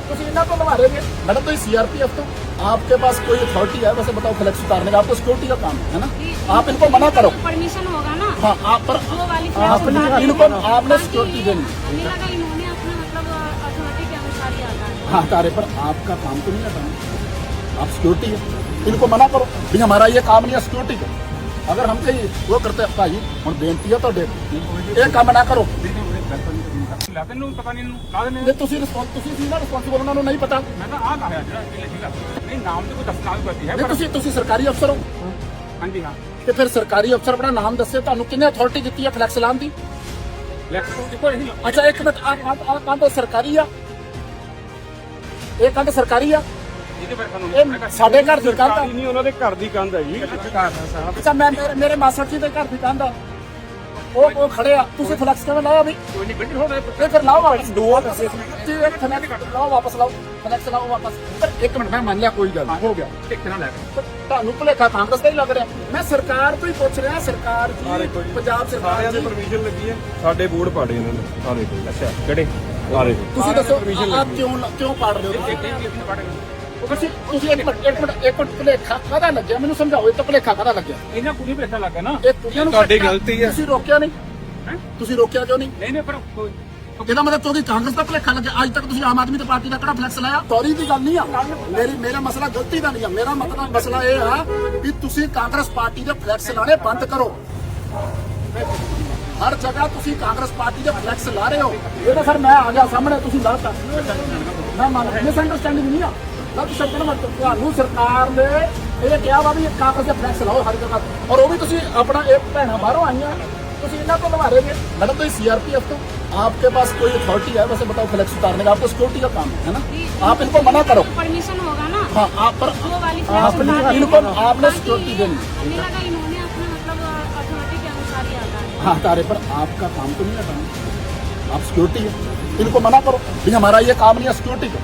B: ਤੁਸੀਂ ਇਹਨਾਂ ਤੋਂ ਲਵਾ ਰਹੇ मैडम तो सीआरपीएफ तो आपके पास कोई अथॉरिटी है वैसे बताओ फ्लैक्स उतारने का आपको सिक्योरिटी का काम है ना आप इनको मना करो
D: परमिशन होगा ना
B: हाँ आप पर
D: वो वाली
B: आपने इनको आपने सिक्योरिटी देनी
D: हमें लगा इन्होंने अपना मतलब अथॉरिटी के अनुसार ही आता है
B: हाँ तारे पर आपका काम तो नहीं है काम आप सिक्योरिटी है इनको मना करो भी हमारा ये काम नहीं है सिक्योरिटी का अगर हम कहीं वो करते हैं भाई हम बेनती है तो ये काम ना करो
A: ਲੈ ਤੈਨੂੰ ਪਤਾ ਨਹੀਂ ਇਹਨੂੰ ਲਾ ਦੇਣੇ
B: ਜੇ ਤੁਸੀਂ ਰਿਸਪੌਂਸ ਤੁਸੀਂ ਸੀ ਨਾ ਰਿਸਪੌਂਸਿਬਲ ਉਹਨਾਂ ਨੂੰ ਨਹੀਂ ਪਤਾ
A: ਮੈਂ ਤਾਂ ਆਹ ਲਾਇਆ ਜਿਹੜਾ ਇਹ ਲਿਖੀਗਾ ਨਹੀਂ ਨਾਮ ਤੇ ਕੋਈ ਦੱਸਣਾ ਵੀ ਪੈਂਦੀ ਹੈ
B: ਜੇ
A: ਪਰ
B: ਤੁਸੀਂ ਤੁਸੀਂ ਸਰਕਾਰੀ ਅਫਸਰ ਹੋ
A: ਹਾਂਜੀ ਹਾਂ
B: ਤੇ ਫਿਰ ਸਰਕਾਰੀ ਅਫਸਰ ਆਪਣਾ ਨਾਮ ਦੱਸੇ ਤੁਹਾਨੂੰ ਕਿੰਨੇ ਅਥਾਰਟੀ ਦਿੱਤੀ ਹੈ ਫਲੈਕਸ ਲਾਉਣ ਦੀ
A: ਲੈਕਸ ਤੋਂ ਦੇਖੋ ਇਹੀ
B: ਅੱਛਾ ਇੱਕ ਮਿੰਟ ਆ ਆ ਕੰਧ ਸਰਕਾਰੀ ਆ ਇਹ ਕੰਧ ਸਰਕਾਰੀ ਆ
A: ਇਹਦੇ ਬਾਰੇ ਸਾਨੂੰ
B: ਇਹ ਸਾਡੇ ਘਰ ਦੀ ਕੰਧ ਆ
C: ਨਹੀਂ ਉਹਨਾਂ ਦੇ ਘਰ ਦੀ ਕੰਧ ਹੈ ਜੀ
B: ਅੱਛਾ ਮੈਂ ਮੇਰੇ ਮੇਰੇ ਜੀ ਦੇ ਘਰ ਦੀ ਕੰਧ ਆ ਉਹ ਉਹ ਖੜੇ ਆ ਤੁਸੀਂ ਫਲੈਕਸ ਕਿਵੇਂ ਲਾਇਆ ਵੀ
A: ਕੋਈ ਨਹੀਂ ਗੱਡੀ ਹੋ
B: ਇਹ ਫਿਰ ਲਾਓ ਵਾਪਸ ਦੋ ਤੇ ਇੱਕ ਫਲੈਕਸ ਲਾਓ ਵਾਪਸ ਲਾਓ ਫਲੈਕਸ ਲਾਓ ਵਾਪਸ ਪਰ ਇੱਕ ਮਿੰਟ ਮੈਂ ਮੰਨ ਲਿਆ ਕੋਈ ਗੱਲ ਨਹੀਂ, ਹੋ ਗਿਆ
A: ਟਿਕ ਨਾ ਲੈ
B: ਪਰ ਤੁਹਾਨੂੰ ਭੁਲੇਖਾ ਕਾਂਗਰਸ ਦਾ ਹੀ ਲੱਗ ਰਿਹਾ ਮੈਂ ਸਰਕਾਰ ਤੋਂ ਹੀ ਪੁੱਛ ਰਿਹਾ ਸਰਕਾਰ ਜੀ ਪੰਜਾਬ ਸਰਕਾਰ
C: ਸਾਰਿਆਂ ਦੇ
B: ਜੀ
C: ਪਰਮਿਸ਼ਨ ਲੱਗੀ ਹੈ ਸਾਡੇ ਬੋਰਡ ਪਾੜੇ ਇਹਨਾਂ ਨੇ ਆ ਦੇਖੋ ਅੱਛਾ ਕਿਹੜੇ ਆ ਦੇਖੋ
B: ਤੁਸੀਂ ਦੱਸੋ ਆ ਕਿਉਂ ਕਿਉਂ ਪਾੜ ਰਹੇ ਹੋ ਉਹ ਤੁਸੀਂ ਤੁਸੀਂ ਇੱਕ ਮਿੰਟ ਇੱਕ ਮਿੰਟ ਇੱਕ ਮਿੰਟ ਭੁਲੇਖਾ ਕਾਹਦਾ ਲੱਗਿਆ? ਮੈਨੂੰ ਸਮਝਾਓ ਇਹ ਤਾਂ ਭੁਲੇਖਾ ਕਾਹਦਾ ਲੱਗਿਆ?
A: ਇਹਨਾਂ ਕੁੜੀ ਪੈਸਾ ਲੱਗਾ ਨਾ।
B: ਇਹ ਕੁੜੀਆਂ ਨੂੰ
C: ਤੁਹਾਡੀ
B: ਭੁਲੇਖਾ-
C: ਗਲਤੀ ਹੈ।
B: ਤੁਸੀਂ ਰੋਕਿਆ ਨਹੀਂ?
A: ਹੈਂ?
B: ਤੁਸੀਂ ਰੋਕਿਆ ਕਿਉਂ ਨਹੀਂ?
A: ਨਹੀਂ ਨਹੀਂ ਪਰ ਕੋਈ
B: ਇਹਦਾ ਮਤਲਬ ਤੁਹਾਡੀ ਕਾਂਗਰਸ ਦਾ ਭੁਲੇਖਾ ਲੱਗਿਆ। ਅੱਜ ਤੱਕ ਤੁਸੀਂ ਆਮ ਆਦਮੀ ਦੀ ਪਾਰਟੀ ਦਾ ਕਿਹੜਾ ਫਲੈਕਸ ਲਾਇਆ? ਸੌਰੀ ਦੀ ਗੱਲ ਨਹੀਂ ਆ। ਮੇਰੀ ਮੇਰਾ ਮਸਲਾ ਗਲਤੀ ਦਾ ਨਹੀਂ ਆ। ਮੇਰਾ ਮਤਲਬ ਮਸਲਾ ਇਹ ਆ ਵੀ ਤੁਸੀਂ ਕਾਂਗਰਸ ਪਾਰਟੀ ਦੇ ਫਲੈਕਸ ਲਾਣੇ ਬੰਦ ਕਰੋ। ਹਰ ਜਗ੍ਹਾ ਤੁਸੀਂ ਕਾਂਗਰਸ ਪਾਰਟੀ ਦੇ ਫਲੈਕਸ ਲਾ ਰਹੇ ਹੋ। ਇਹ ਤਾਂ ਸਰ ਮੈਂ ਆ ਗਿਆ ਸਾਹਮਣੇ ਤੁਸੀਂ ਲਾਤਾ ਮੈਂ ਮੰਨ ਮਿਸ ਅੰਡਰਸਟੈਂਡਿੰਗ ਨਹੀਂ ਆ। ਗਲਤ ਸ਼ਬਦ ਨਾ ਵਰਤੋ ਤੁਹਾਨੂੰ ਸਰਕਾਰ ਨੇ ਇਹ ਕਿਹਾ ਵਾ ਵੀ ਕਾਂਗਰਸ ਦੇ ਫਲੈਕਸ ਲਾਓ ਹਰ ਜਗ੍ਹਾ ਤੇ। ਔਰ ਉਹ ਵੀ ਤੁਸੀਂ ਆਪਣਾ ਇੱਕ ਭੈਣਾ ਬਾਹਰੋਂ ਆਈਆਂ ਤੁਸੀਂ ਇਹਨਾਂ ਤੋਂ लगा रहे मैडम तो सीआरपीएफ तो आपके पास कोई अथॉरिटी है वैसे बताओ फ्लैक्स उतारने का आपको सिक्योरिटी का काम है ना आप इनको मना करो
D: परमिशन होगा ना
B: हाँ आप पर
D: वो वाली
B: आपने इनको आपने सिक्योरिटी देनी
D: हमें लगा इन्होंने अपना मतलब अथॉरिटी के अनुसार ही आता है
B: हाँ तारे पर आपका काम तो नहीं है काम आप सिक्योरिटी है इनको मना करो भी हमारा ये काम नहीं है सिक्योरिटी का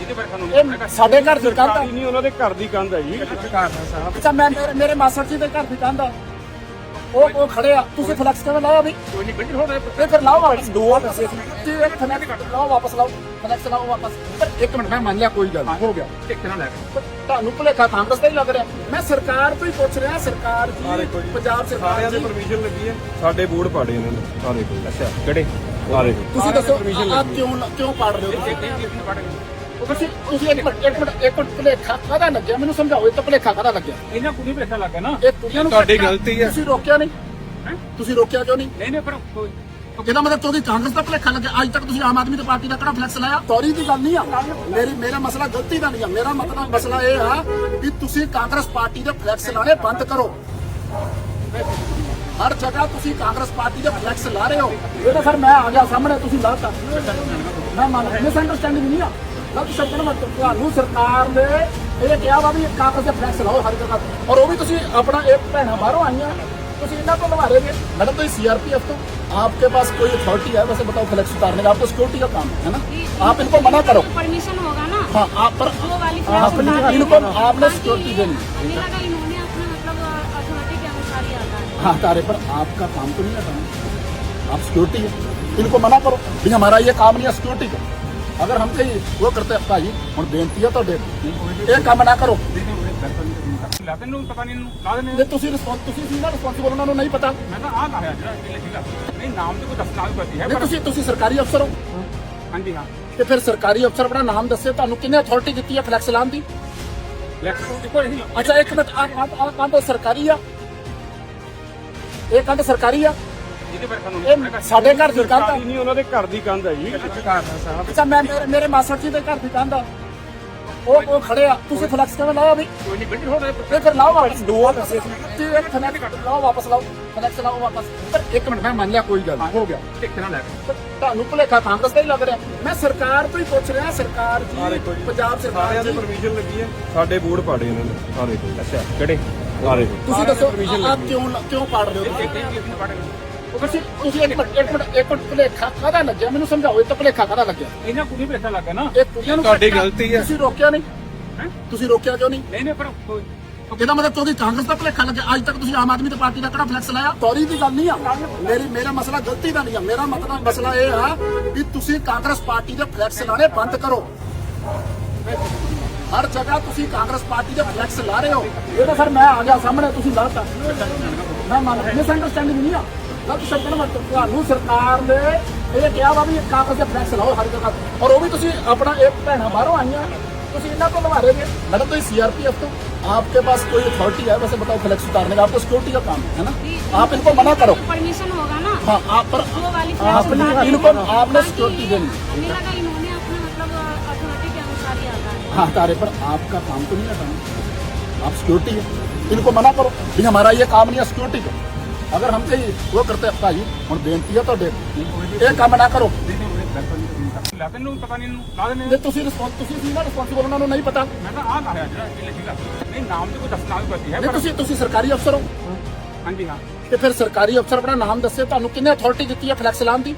A: ਇਹ
B: ਸਾਡੇ ਘਰ ਦੀ ਕੰਧ ਆ।
C: ਨਹੀਂ ਉਹਨਾਂ ਦੇ ਘਰ ਦੀ ਕੰਧ ਹੈ ਜੀ।
B: ਅੱਛਾ ਮੈਂ ਮੇਰੇ ਮੇਰੇ ਮਾਸਟਰ ਜੀ ਦੇ ਘਰ ਦੀ ਕੰਧ ਆ। ਉਹ ਉਹ ਖੜੇ ਆ। ਤੁਸੀਂ ਫਲੈਕਸ ਕਿਵੇਂ ਲਾਇਆ ਵੀ?
A: ਕੋਈ ਨਹੀਂ ਗੱਡੀ ਹੋ
B: ਇਹ ਫਿਰ ਲਾਓ ਵਾਪਸ। ਦੋ ਤੇ ਇੱਕ ਫਲੈਕਸ ਲਾਓ ਵਾਪਸ ਲਾਓ। ਫਲੈਕਸ ਲਾਓ ਵਾਪਸ। ਪਰ ਇੱਕ ਮਿੰਟ ਮੈਂ ਮੰਨ ਲਿਆ ਕੋਈ ਗੱਲ ਨਹੀਂ, ਹੋ। ਗਿਆ।
A: ਟਿਕ ਨਾ ਲੈ
B: ਪਰ ਤੁਹਾਨੂੰ ਭੁਲੇਖਾ ਕਾਂਗਰਸ ਦਾ ਹੀ ਲੱਗ ਰਿਹਾ। ਮੈਂ ਸਰਕਾਰ ਤੋਂ ਹੀ ਪੁੱਛ ਰਿਹਾ ਸਰਕਾਰ
C: ਆ
B: ਜੀ
C: ਦੇਖੋ ਜੀ
B: ਪੰਜਾਬ ਸਰਕਾਰ
C: ਸਾਰਿਆਂ ਦੇ
B: ਜੀ।
C: ਪਰਮਿਸ਼ਨ ਲੱਗੀ ਹੈ। ਸਾਡੇ ਬੋਰਡ ਪਾੜੇ ਇਹਨਾਂ ਨੇ। ਆ ਦੇਖੋ ਅੱਛਾ। ਕਿਹੜੇ? ਆ ਦੇਖੋ
B: ਤੁਸੀਂ ਦੱਸੋ ਆ ਕਿਉਂ ਕਿਉਂ ਪਾੜ ਰਹੇ ਹੋ? ਉਹ ਤੁਸੀਂ ਤੁਸੀਂ ਇੱਕ ਮਿੰਟ ਇੱਕ ਮਿੰਟ ਇੱਕ ਮਿੰਟ ਭੁਲੇਖਾ ਕਾਹਦਾ ਲੱਗਿਆ? ਮੈਨੂੰ ਸਮਝਾਓ ਇਹ ਤਾਂ ਭੁਲੇਖਾ ਕਾਹਦਾ ਲੱਗਿਆ?
A: ਇਹਨਾਂ ਕੁੜੀ ਪੈਸਾ ਲੱਗਾ ਨਾ।
B: ਇਹ ਕੁੜੀਆਂ ਨੂੰ
C: ਤੁਹਾਡੀ
B: ਭੁਲੇਖਾ-
C: ਗਲਤੀ ਹੈ।
B: ਤੁਸੀਂ ਰੋਕਿਆ ਨਹੀਂ?
A: ਹੈਂ?
B: ਤੁਸੀਂ ਰੋਕਿਆ ਕਿਉਂ ਨਹੀਂ?
A: ਨਹੀਂ ਨਹੀਂ ਪਰ ਕੋਈ
B: ਇਹਦਾ ਮਤਲਬ ਤੁਹਾਡੀ ਕਾਂਗਰਸ ਦਾ ਭੁਲੇਖਾ ਲੱਗਿਆ। ਅੱਜ ਤੱਕ ਤੁਸੀਂ ਆਮ ਆਦਮੀ ਦੀ ਪਾਰਟੀ ਦਾ ਕਿਹੜਾ ਫਲੈਕਸ ਲਾਇਆ? ਸੌਰੀ ਦੀ ਗੱਲ ਨਹੀਂ ਆ। ਮੇਰੀ ਮੇਰਾ ਮਸਲਾ ਗਲਤੀ ਦਾ ਨਹੀਂ ਆ। ਮੇਰਾ ਮਤਲਬ ਮਸਲਾ ਇਹ ਆ ਤੁਸੀਂ ਕਾਂਗਰਸ ਪਾਰਟੀ ਦੇ ਫਲੈਕਸ ਲਾਣੇ ਬੰਦ ਕਰੋ। ਹਰ ਜਗ੍ਹਾ ਤੁਸੀਂ ਕਾਂਗਰਸ ਪਾਰਟੀ ਦੇ ਫਲੈਕਸ ਲਾ ਰਹੇ ਹੋ। ਇਹ ਤਾਂ ਸਰ ਮੈਂ ਆ ਗਿਆ ਸਾਹਮਣੇ ਤੁਸੀਂ ਲਾਤਾ ਮੈਂ ਮੰਨ ਮਿਸ ਅੰਡਰਸਟੈਂਡਿੰਗ ਨਹੀਂ ਆ। ਗਲਤ ਸ਼ਬਦ ਨਾ ਵਰਤੋ ਤੁਹਾਨੂੰ ਸਰਕਾਰ ਨੇ ਇਹ ਕਿਹਾ ਵਾ ਵੀ ਕਾਂਗਰਸ ਦੇ ਫਲੈਕਸ ਲਾਓ ਹਰ ਜਗ੍ਹਾ ਤੇ। ਔਰ ਉਹ ਵੀ ਤੁਸੀਂ ਆਪਣਾ ਇੱਕ ਭੈਣਾ ਬਾਹਰੋਂ ਆਈਆਂ ਤੁਸੀਂ ਇਹਨਾਂ ਤੋਂ ਲਵਾ ਰਹੇ मैडम तो सीआरपीएफ तो आपके पास कोई अथॉरिटी है वैसे बताओ फ्लैक्स उतारने का आपको सिक्योरिटी का काम है ना आप इनको मना करो
D: परमिशन होगा ना
B: हाँ आप पर
D: वो वाली
B: आपने इनको आपने सिक्योरिटी देनी
D: हमें लगा इन्होंने अपना
B: हाँ तारे पर आपका काम तो नहीं है काम आप सिक्योरिटी है इनको मना करो भी हमारा ये काम नहीं है सिक्योरिटी का
A: ਅਗਰ ਹਮ ਕਈ ਉਹ ਕਰਤੇ ਭਾਜੀ ਹੁਣ
B: ਬੇਨਤੀ ਆ ਤੁਹਾਡੇ। ਇਹ ਕੰਮ ਨਾ
A: ਕਰੋ। ਤੇ
B: ਫਿਰ ਸਰਕਾਰੀ ਅਫਸਰ ਆਪਣਾ ਨਾਮ ਦੱਸੇ, ਤੁਹਾਨੂੰ ਕਿੰਨੇ ਅਥਾਰਟੀ ਦਿੱਤੀ ਹੈ ਫਲੈਕਸ ਲਾਉਣ ਦੀ? ਅੱਛਾ, ਇੱਕ ਮਿੰਟ ਆ ਆ ਕੰਦ ਸਰਕਾਰੀ ਆ। ਇਹ ਕੰਦ ਸਰਕਾਰੀ ਆ।
A: ਜਿਹਦੇ
B: ਇਹ ਸਾਡੇ ਘਰ ਦੀ ਕੰਧ ਆ।
C: ਨਹੀਂ ਉਹਨਾਂ ਦੇ ਘਰ ਦੀ ਕੰਧ ਹੈ ਜੀ।
B: ਅੱਛਾ ਮੈਂ ਮੇਰੇ ਮੇਰੇ ਜੀ ਦੇ ਘਰ ਦੀ ਕੰਧ ਆ। ਉਹ ਉਹ ਖੜੇ ਆ। ਤੁਸੀਂ ਫਲੈਕਸ ਕਿਵੇਂ ਲਾਇਆ ਵੀ?
A: ਕੋਈ ਨਹੀਂ ਬਿਲਡਰ ਹੋ ਰਿਹਾ
B: ਇਹ ਫਿਰ ਲਾਓ ਵਾਪਸ। ਦੋ ਪੈਸੇ ਤੇ ਇੱਕ ਫਲੈਕਸ ਲਾਓ ਵਾਪਸ ਲਾਓ। ਫਲੈਕਸ ਲਾਓ ਵਾਪਸ। ਪਰ ਇੱਕ ਮਿੰਟ ਮੈਂ ਮੰਨ ਲਿਆ ਕੋਈ ਗੱਲ ਨਹੀਂ, ਹੋ ਗਿਆ।
A: ਟਿਕਣਾ ਲੈ
B: ਪਰ ਤੁਹਾਨੂੰ ਭੁਲੇਖਾ ਕਾਂਗਰਸ ਦਾ ਹੀ ਲੱਗ ਰਿਹਾ। ਮੈਂ ਸਰਕਾਰ ਤੋਂ ਹੀ ਪੁੱਛ ਰਿਹਾ ਸਰਕਾਰ ਜੀ। ਪੰਜਾਬ ਸਰਕਾਰ
C: ਸਾਰਿਆਂ ਦੇ
B: ਜੀ।
C: ਪਰਮਿਸ਼ਨ ਲੱਗੀ ਹੈ। ਸਾਡੇ ਬੋਰਡ ਪਾੜੇ ਇਹਨਾਂ ਨੇ ਆ ਦੇਖੋ ਅੱਛਾ। ਕਿਹੜੇ? ਆ ਦੇਖੋ
B: ਤੁਸੀਂ ਦੱਸੋ ਆਪ ਕਿਉਂ ਕਿਉਂ ਪਾੜ ਰਹੇ ਹੋ? ਤੁਸੀਂ ਤੁਸੀਂ ਇੱਕ ਮਿੰਟ ਇੱਕ ਮਿੰਟ ਇੱਕ ਮਿੰਟ ਭੁਲੇਖਾ ਕਾਹਦਾ ਲੱਗਿਆ? ਮੈਨੂੰ ਸਮਝਾਓ ਇਹ ਤਾਂ ਭੁਲੇਖਾ ਕਾਹਦਾ ਲੱਗਿਆ?
A: ਇਹਨਾਂ ਕੁੜੀ ਭੇਜਾ ਲੱਗਾ ਨਾ।
B: ਇਹ ਕੁੜੀਆਂ ਨੂੰ
C: ਤੁਹਾਡੀ ਗਲਤੀ ਹੈ।
B: ਤੁਸੀਂ ਰੋਕਿਆ ਨਹੀਂ? ਤੁਸੀਂ ਰੋਕਿਆ ਕਿਉਂ ਨਹੀਂ?
A: ਨਹੀਂ ਨਹੀਂ ਪਰ
B: ਇਹਦਾ ਮਤਲਬ ਤੁਹਾਡੀ ਕਾਂਗਰਸ ਦਾ ਭੁਲੇਖਾ ਲੱਗਿਆ। ਅੱਜ ਤੱਕ ਤੁਸੀਂ ਆਮ ਆਦਮੀ ਦੀ ਪਾਰਟੀ ਦਾ ਕਿਹੜਾ ਫਲੈਕਸ ਲਾਇਆ? ਸੌਰੀ ਦੀ ਗੱਲ ਨਹੀਂ ਆ। ਮੇਰੀ ਮੇਰਾ ਮਸਲਾ ਗਲਤੀ ਦਾ ਨਹੀਂ ਆ। ਮੇਰਾ ਮਤਲਬ ਮਸਲਾ ਇਹ ਆ ਵੀ ਤੁਸੀਂ ਕਾਂਗਰਸ ਪਾਰਟੀ ਦੇ ਫਲੈਕਸ ਲਾਣੇ ਬੰਦ ਕਰੋ। ਹਰ ਜਗ੍ਹਾ ਤੁਸੀਂ ਕਾਂਗਰਸ ਪਾਰਟੀ ਦੇ ਫਲੈਕਸ ਲਾ ਰਹੇ ਹੋ। ਇਹ ਤਾਂ ਸਰ ਮੈਂ ਆ ਗਿਆ ਸਾਹਮਣੇ ਤੁਸੀਂ ਲਾਤਾ ਮੈਂ ਮੰਨ ਮਿਸ ਅੰਡਰਸਟੈਂਡਿੰਗ ਨਹੀਂ ਆ। ਗਲਤ ਸ਼ਬਦ ਨਾ ਵਰਤੋ ਤੁਹਾਨੂੰ ਸਰਕਾਰ ਨੇ ਇਹ ਕਿਹਾ ਵਾ ਵੀ ਇਹ ਕਾਂਗਰਸ ਦੇ ਫਲੈਕਸ ਲਾਓ ਹਰ ਜਗ੍ਹਾ ਔਰ ਉਹ ਵੀ ਤੁਸੀਂ ਆਪਣਾ ਇੱਕ ਭੈਣਾ ਬਾਹਰੋਂ ਆਈਆਂ ਤੁਸੀਂ ਇਹਨਾਂ ਤੋਂ ਲਵਾ ਰਹੇ ਹੋ मतलब तो सीआरपीएफ तो आपके पास कोई अथॉरिटी है वैसे बताओ फ्लैक्स उतारने का आपको सिक्योरिटी का काम है है ना आप इनको मना करो
D: परमिशन होगा ना
B: हाँ आप पर
D: वो वाली
B: आपने इनको आपने सिक्योरिटी देनी
D: हमें लगा इन्होंने अपना मतलब अथॉरिटी के अनुसार ही आता है
B: हाँ तारे पर आपका काम तो नहीं है काम आप सिक्योरिटी है इनको मना करो भी हमारा ये काम नहीं है सिक्योरिटी का अगर हम कहीं वो करते हैं भाई हम बेनती है तो ये काम ना करो
A: ਲਾ ਤੈਨੂੰ ਪਤਾ ਨਹੀਂ ਇਹਨੂੰ ਲਾ ਦੇਣੇ
B: ਜੇ ਤੁਸੀਂ ਰਿਸਪੌਂਸ ਤੁਸੀਂ ਸੀ ਨਾ ਰਿਸਪੌਂਸਿਬਲ ਉਹਨਾਂ ਨੂੰ ਨਹੀਂ ਪਤਾ
A: ਮੈਂ ਤਾਂ ਆਹ ਲਾਇਆ ਜਿਹੜਾ ਇਹ ਲਿਖੀਗਾ ਨਹੀਂ ਨਾਮ ਤੇ ਕੋਈ ਦੱਸਣਾ ਵੀ ਪੈਂਦੀ ਹੈ
B: ਨਹੀਂ
A: ਪਰ
B: ਤੁਸੀਂ ਤੁਸੀਂ ਸਰਕਾਰੀ ਅਫਸਰ ਹੋ
A: ਹਾਂਜੀ ਹਾਂ
B: ਤੇ ਫਿਰ ਸਰਕਾਰੀ ਅਫਸਰ ਆਪਣਾ ਨਾਮ ਦੱਸੇ ਤੁਹਾਨੂੰ ਕਿੰਨੇ ਅਥਾਰਟੀ ਦਿੱਤੀ ਹੈ ਫਲੈਕਸ ਲਾਉਣ ਦੀ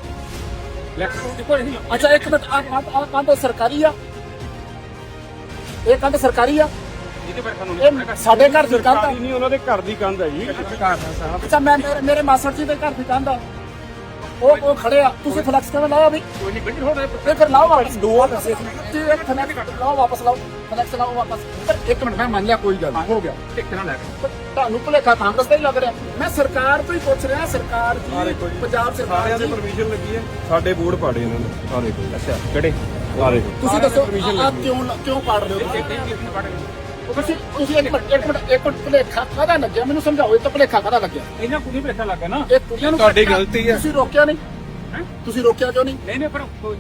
A: ਲੈਕਸ ਦੇਖੋ ਇਹ
B: ਅੱਛਾ ਇੱਕ ਮਿੰਟ ਆ ਆ ਕੰਧ ਸਰਕਾਰੀ ਆ ਇਹ ਕੰਧ ਸਰਕਾਰੀ ਆ
A: ਜਿਹਦੇ ਬਾਰੇ ਸਾਨੂੰ
B: ਇਹ ਸਾਡੇ ਘਰ ਦੀ ਕੰਧ ਆ।
C: ਨਹੀਂ ਉਹਨਾਂ ਦੇ ਘਰ ਦੀ ਕੰਧ ਹੈ ਜੀ।
B: ਅੱਛਾ ਮੈਂ ਮੇਰੇ ਮੇਰੇ ਮਾਸਟਰ ਜੀ ਦੇ ਘਰ ਦੀ ਕੰਧ ਆ। ਉਹ ਉਹ ਖੜੇ ਆ। ਤੁਸੀਂ ਫਲੈਕਸ ਕਿਵੇਂ ਲਾਇਆ ਵੀ?
A: ਕੋਈ ਨਹੀਂ ਬਿਲਡਰ ਹੋ ਰਿਹਾ
B: ਇਹ ਫਿਰ ਲਾਓ ਵਾਪਸ। ਦੋ ਪੈਸੇ ਤੇ ਇੱਕ ਫਲੈਕਸ ਲਾਓ ਵਾਪਸ ਲਾਓ। ਫਲੈਕਸ ਲਾਓ ਵਾਪਸ। ਪਰ ਇੱਕ ਮਿੰਟ ਮੈਂ ਮੰਨ ਲਿਆ ਕੋਈ ਗੱਲ ਨਹੀਂ, ਹੋ ਗਿਆ।
A: ਟਿਕਣਾ ਲੈ
B: ਪਰ ਤੁਹਾਨੂੰ ਭੁਲੇਖਾ ਕਾਂਗਰਸ ਦਾ ਹੀ ਲੱਗ ਰਿਹਾ। ਮੈਂ ਸਰਕਾਰ ਤੋਂ ਹੀ ਪੁੱਛ ਰਿਹਾ ਸਰਕਾਰ ਜੀ
C: ਦੇਖੋ ਜੀ।
B: ਪੰਜਾਬ ਸਰਕਾਰ
C: ਸਾਰਿਆਂ ਦੇ
B: ਜੀ।
C: ਪਰਮਿਸ਼ਨ ਲੱਗੀ ਹੈ। ਸਾਡੇ ਬੋਰਡ ਪਾੜੇ ਇਹਨਾਂ ਨੇ ਆ ਦੇਖੋ ਅੱਛਾ। ਕਿਹੜੇ? ਆ ਦੇਖੋ
B: ਤੁਸੀਂ ਦੱਸੋ ਆਪ ਕਿਉਂ ਕਿਉਂ ਪਾੜ ਰਹੇ ਹੋ? ਤੁਸੀਂ ਤੁਸੀਂ ਇੱਕ ਮਿੰਟ ਇੱਕ ਮਿੰਟ ਇੱਕ ਮਿੰਟ ਭੁਲੇਖਾ ਕਾਹਦਾ ਲੱਗਿਆ? ਮੈਨੂੰ ਸਮਝਾਓ ਇਹ ਤਾਂ ਭੁਲੇਖਾ ਕਾਹਦਾ ਲੱਗਿਆ?
A: ਇਹਨਾਂ ਕੁੜੀ ਭੇਜਾ ਲੱਗਾ ਨਾ।
B: ਇਹ ਕੁੜੀਆਂ ਨੂੰ
C: ਤੁਹਾਡੀ
B: ਭੁਲੇਖਾ-
C: ਗਲਤੀ ਹੈ।
B: ਤੁਸੀਂ ਰੋਕਿਆ ਨਹੀਂ?
A: ਹੈਂ?
B: ਤੁਸੀਂ ਰੋਕਿਆ ਕਿਉਂ ਨਹੀਂ?
A: ਨਹੀਂ ਨਹੀਂ ਪਰ ਕੋਈ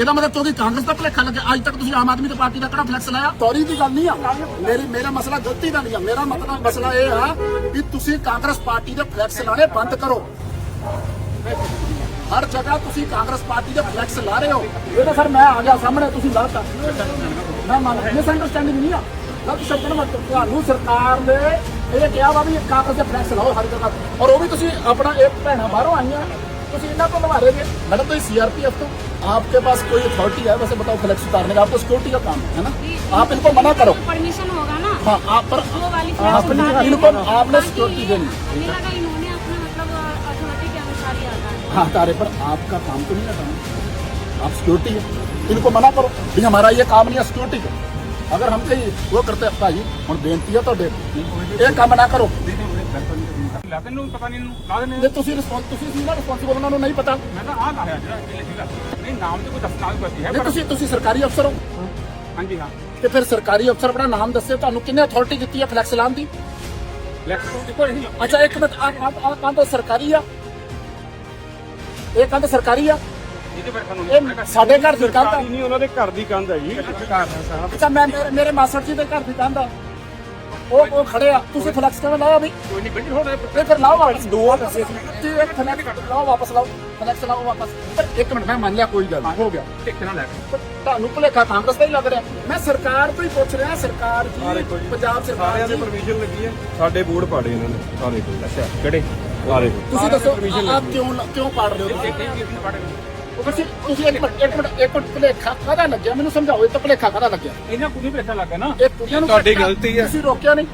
B: ਇਹਦਾ ਮਤਲਬ ਤੁਹਾਡੀ ਕਾਂਗਰਸ ਦਾ ਭੁਲੇਖਾ ਲੱਗਿਆ ਅੱਜ ਤੱਕ ਤੁਸੀਂ ਆਮ ਆਦਮੀ ਦੀ ਪਾਰਟੀ ਦਾ ਕਿਹੜਾ ਫਲੈਕਸ ਲਾਇਆ? ਸੌਰੀ ਦੀ ਗੱਲ ਨਹੀਂ ਆ। ਮੇਰੀ ਮੇਰਾ ਮਸਲਾ ਗਲਤੀ ਦਾ ਨਹੀਂ ਆ। ਮੇਰਾ ਮਤਲਬ ਮਸਲਾ ਇਹ ਆ ਵੀ ਤੁਸੀਂ ਕਾਂਗਰਸ ਪਾਰਟੀ ਦੇ ਫਲੈਕਸ ਲਾਣੇ ਬੰਦ ਕਰੋ। ਹਰ ਜਗ੍ਹਾ ਤੁਸੀਂ ਕਾਂਗਰਸ ਪਾਰਟੀ ਦੇ ਫਲੈਕਸ ਲਾ ਰਹੇ ਹੋ। ਇਹ ਤਾਂ ਸਰ ਮੈਂ ਆ ਗਿਆ ਸਾਹਮਣੇ ਤੁਸੀਂ ਲਾਤਾ ਮੈਂ ਮੰਨ ਮਿਸ ਅੰਡਰਸਟੈਂਡਿੰਗ ਨਹੀਂ ਆ। ਗਲਤ ਸ਼ਬਦ ਨਾ ਵਰਤੋ ਤੁਹਾਨੂੰ ਸਰਕਾਰ ਨੇ ਇਹ ਕਿਹਾ ਵਾ ਵੀ ਇਹ ਕਾਂਗਰਸ ਦੇ ਫਲੈਕਸ ਲਾਓ ਹਰ ਜਗ੍ਹਾ ਔਰ ਉਹ ਵੀ ਤੁਸੀਂ ਆਪਣਾ ਇੱਕ ਭੈਣਾ ਬਾਹਰੋਂ ਆਈਆਂ ਤੁਸੀਂ ਇਹਨਾਂ ਤੋਂ ਲਵਾ ਰਹੇ ਹੋ मैडम तो सीआरपीएफ तो आपके पास कोई अथॉरिटी है वैसे बताओ फ्लैक्स उतारने का आपको सिक्योरिटी का काम है ना आप इनको मना करो
D: परमिशन होगा ना
B: हाँ आप पर
D: वो वाली
B: आपने इनको आपने सिक्योरिटी देनी
D: हमें लगा इन्होंने अपना मतलब अथॉरिटी के अनुसार ही आता है
B: हाँ तारे पर आपका काम तो नहीं है काम आप सिक्योरिटी है इनको मना करो भी हमारा ये काम नहीं है सिक्योरिटी का अगर हम कहीं वो करते हैं भाई हम बेनती है तो ये काम ना करो
A: ਲਾ ਤੈਨੂੰ ਪਤਾ ਨਹੀਂ ਇਹਨੂੰ ਲਾ ਦੇਣੇ
B: ਜੇ ਤੁਸੀਂ ਰਿਸਪੌਂਸ ਤੁਸੀਂ ਸੀ ਨਾ ਰਿਸਪੌਂਸਿਬਲ ਉਹਨਾਂ ਨੂੰ ਨਹੀਂ ਪਤਾ
A: ਮੈਂ ਤਾਂ ਆਹ ਲਾਇਆ ਜਿਹੜਾ ਇਹ ਲਿਖੀਗਾ ਨਹੀਂ ਨਾਮ ਤੇ ਕੋਈ ਦੱਸਣਾ ਵੀ ਪੈਂਦੀ ਹੈ
B: ਨਹੀਂ
A: ਪਰ
B: ਤੁਸੀਂ ਤੁਸੀਂ ਸਰਕਾਰੀ ਅਫਸਰ ਹੋ
A: ਹਾਂਜੀ ਹਾਂ
B: ਤੇ ਫਿਰ ਸਰਕਾਰੀ ਅਫਸਰ ਆਪਣਾ ਨਾਮ ਦੱਸੇ ਤੁਹਾਨੂੰ ਕਿੰਨੇ ਅਥਾਰਟੀ ਦਿੱਤੀ ਹੈ ਫਲੈਕਸ ਲਾਉਣ ਦੀ
A: ਲੈਕਸ ਦੇਖੋ ਇਹ
B: ਅੱਛਾ ਇੱਕ ਮਿੰਟ ਆ ਆ ਆ ਕੰਧ ਸਰਕਾਰੀ ਆ ਇਹ ਕੰਧ ਸਰਕਾਰੀ ਆ
A: ਜਿਹਦੇ ਬਾਰੇ ਸਾਨੂੰ
B: ਇਹ ਸਾਡੇ ਘਰ ਦੀ ਕੰਧ ਆ।
C: ਨਹੀਂ ਉਹਨਾਂ ਦੇ ਘਰ ਦੀ ਕੰਧ ਹੈ ਜੀ।
B: ਅੱਛਾ ਮੈਂ ਮੇਰੇ ਮੇਰੇ ਮਾਸਟਰ ਜੀ ਦੇ ਘਰ ਦੀ ਕੰਧ ਆ। ਉਹ ਉਹ ਖੜੇ ਆ। ਤੁਸੀਂ ਫਲੈਕਸ ਕਿਵੇਂ ਲਾਇਆ ਵੀ।
A: ਕੋਈ ਨਹੀਂ ਬਿਲਡਰ ਹੋ ਰਿਹਾ
B: ਇਹ ਫਿਰ ਲਾਓ ਵਾਪਸ। ਦੋ ਪੈਸੇ ਤੇ ਇੱਕ ਫਲੈਕਸ ਲਾਓ ਵਾਪਸ ਲਾਓ। ਫਲੈਕਸ ਲਾਓ ਵਾਪਸ। ਪਰ ਇੱਕ ਮਿੰਟ ਮੈਂ ਮੰਨ ਲਿਆ ਕੋਈ ਗੱਲ ਨਹੀਂ, ਹੋ ਗਿਆ।
A: ਟਿਕਣਾ ਲੈ
B: ਪਰ ਤੁਹਾਨੂੰ ਭੁਲੇਖਾ ਕਾਂਗਰਸ ਦਾ ਹੀ ਲੱਗ ਰਿਹਾ। ਮੈਂ ਸਰਕਾਰ ਤੋਂ ਹੀ ਪੁੱਛ ਰਿਹਾ ਸਰਕਾਰ
C: ਆ
B: ਜੀ। ਪੰਜਾਬ ਸਰਕਾਰ
C: ਸਾਰਿਆਂ ਦੇ
B: ਜੀ।
C: ਪਰਮਿਸ਼ਨ ਲੱਗੀ ਹੈ। ਸਾਡੇ ਬੋਰਡ ਪਾੜੇ ਇਹਨਾਂ ਨੇ ਆ ਦੇਖੋ ਅੱਛਾ ਕਿਹੜੇ? ਆ ਦੇਖੋ
B: ਤੁਸੀਂ ਦੱਸੋ ਆਪ ਕਿਉਂ ਕਿਉਂ ਪਾੜ ਰਹੇ ਹੋ ਤੁਸੀਂ? ਤੁਸੀਂ ਇੱਕ ਮਿੰਟ ਇੱਕ ਮਿੰਟ ਇੱਕ ਮਿੰਟ ਭੁਲੇਖਾ ਕਾਹਦਾ ਲੱਗਿਆ? ਮੈਨੂੰ ਸਮਝਾਓ ਇਹ ਤਾਂ ਭੁਲੇਖਾ ਕਾਹਦਾ ਲੱਗਿਆ?
A: ਇਹਨਾਂ ਕੁੜੀ ਭੇਜਾ ਲੱਗਾ ਨਾ।
B: ਇਹ ਕੁੜੀਆਂ ਨੂੰ
C: ਤੁਹਾਡੀ
B: ਭੁਲੇਖਾ-
C: ਗਲਤੀ ਹੈ।
B: ਤੁਸੀਂ ਰੋਕਿਆ ਨਹੀਂ?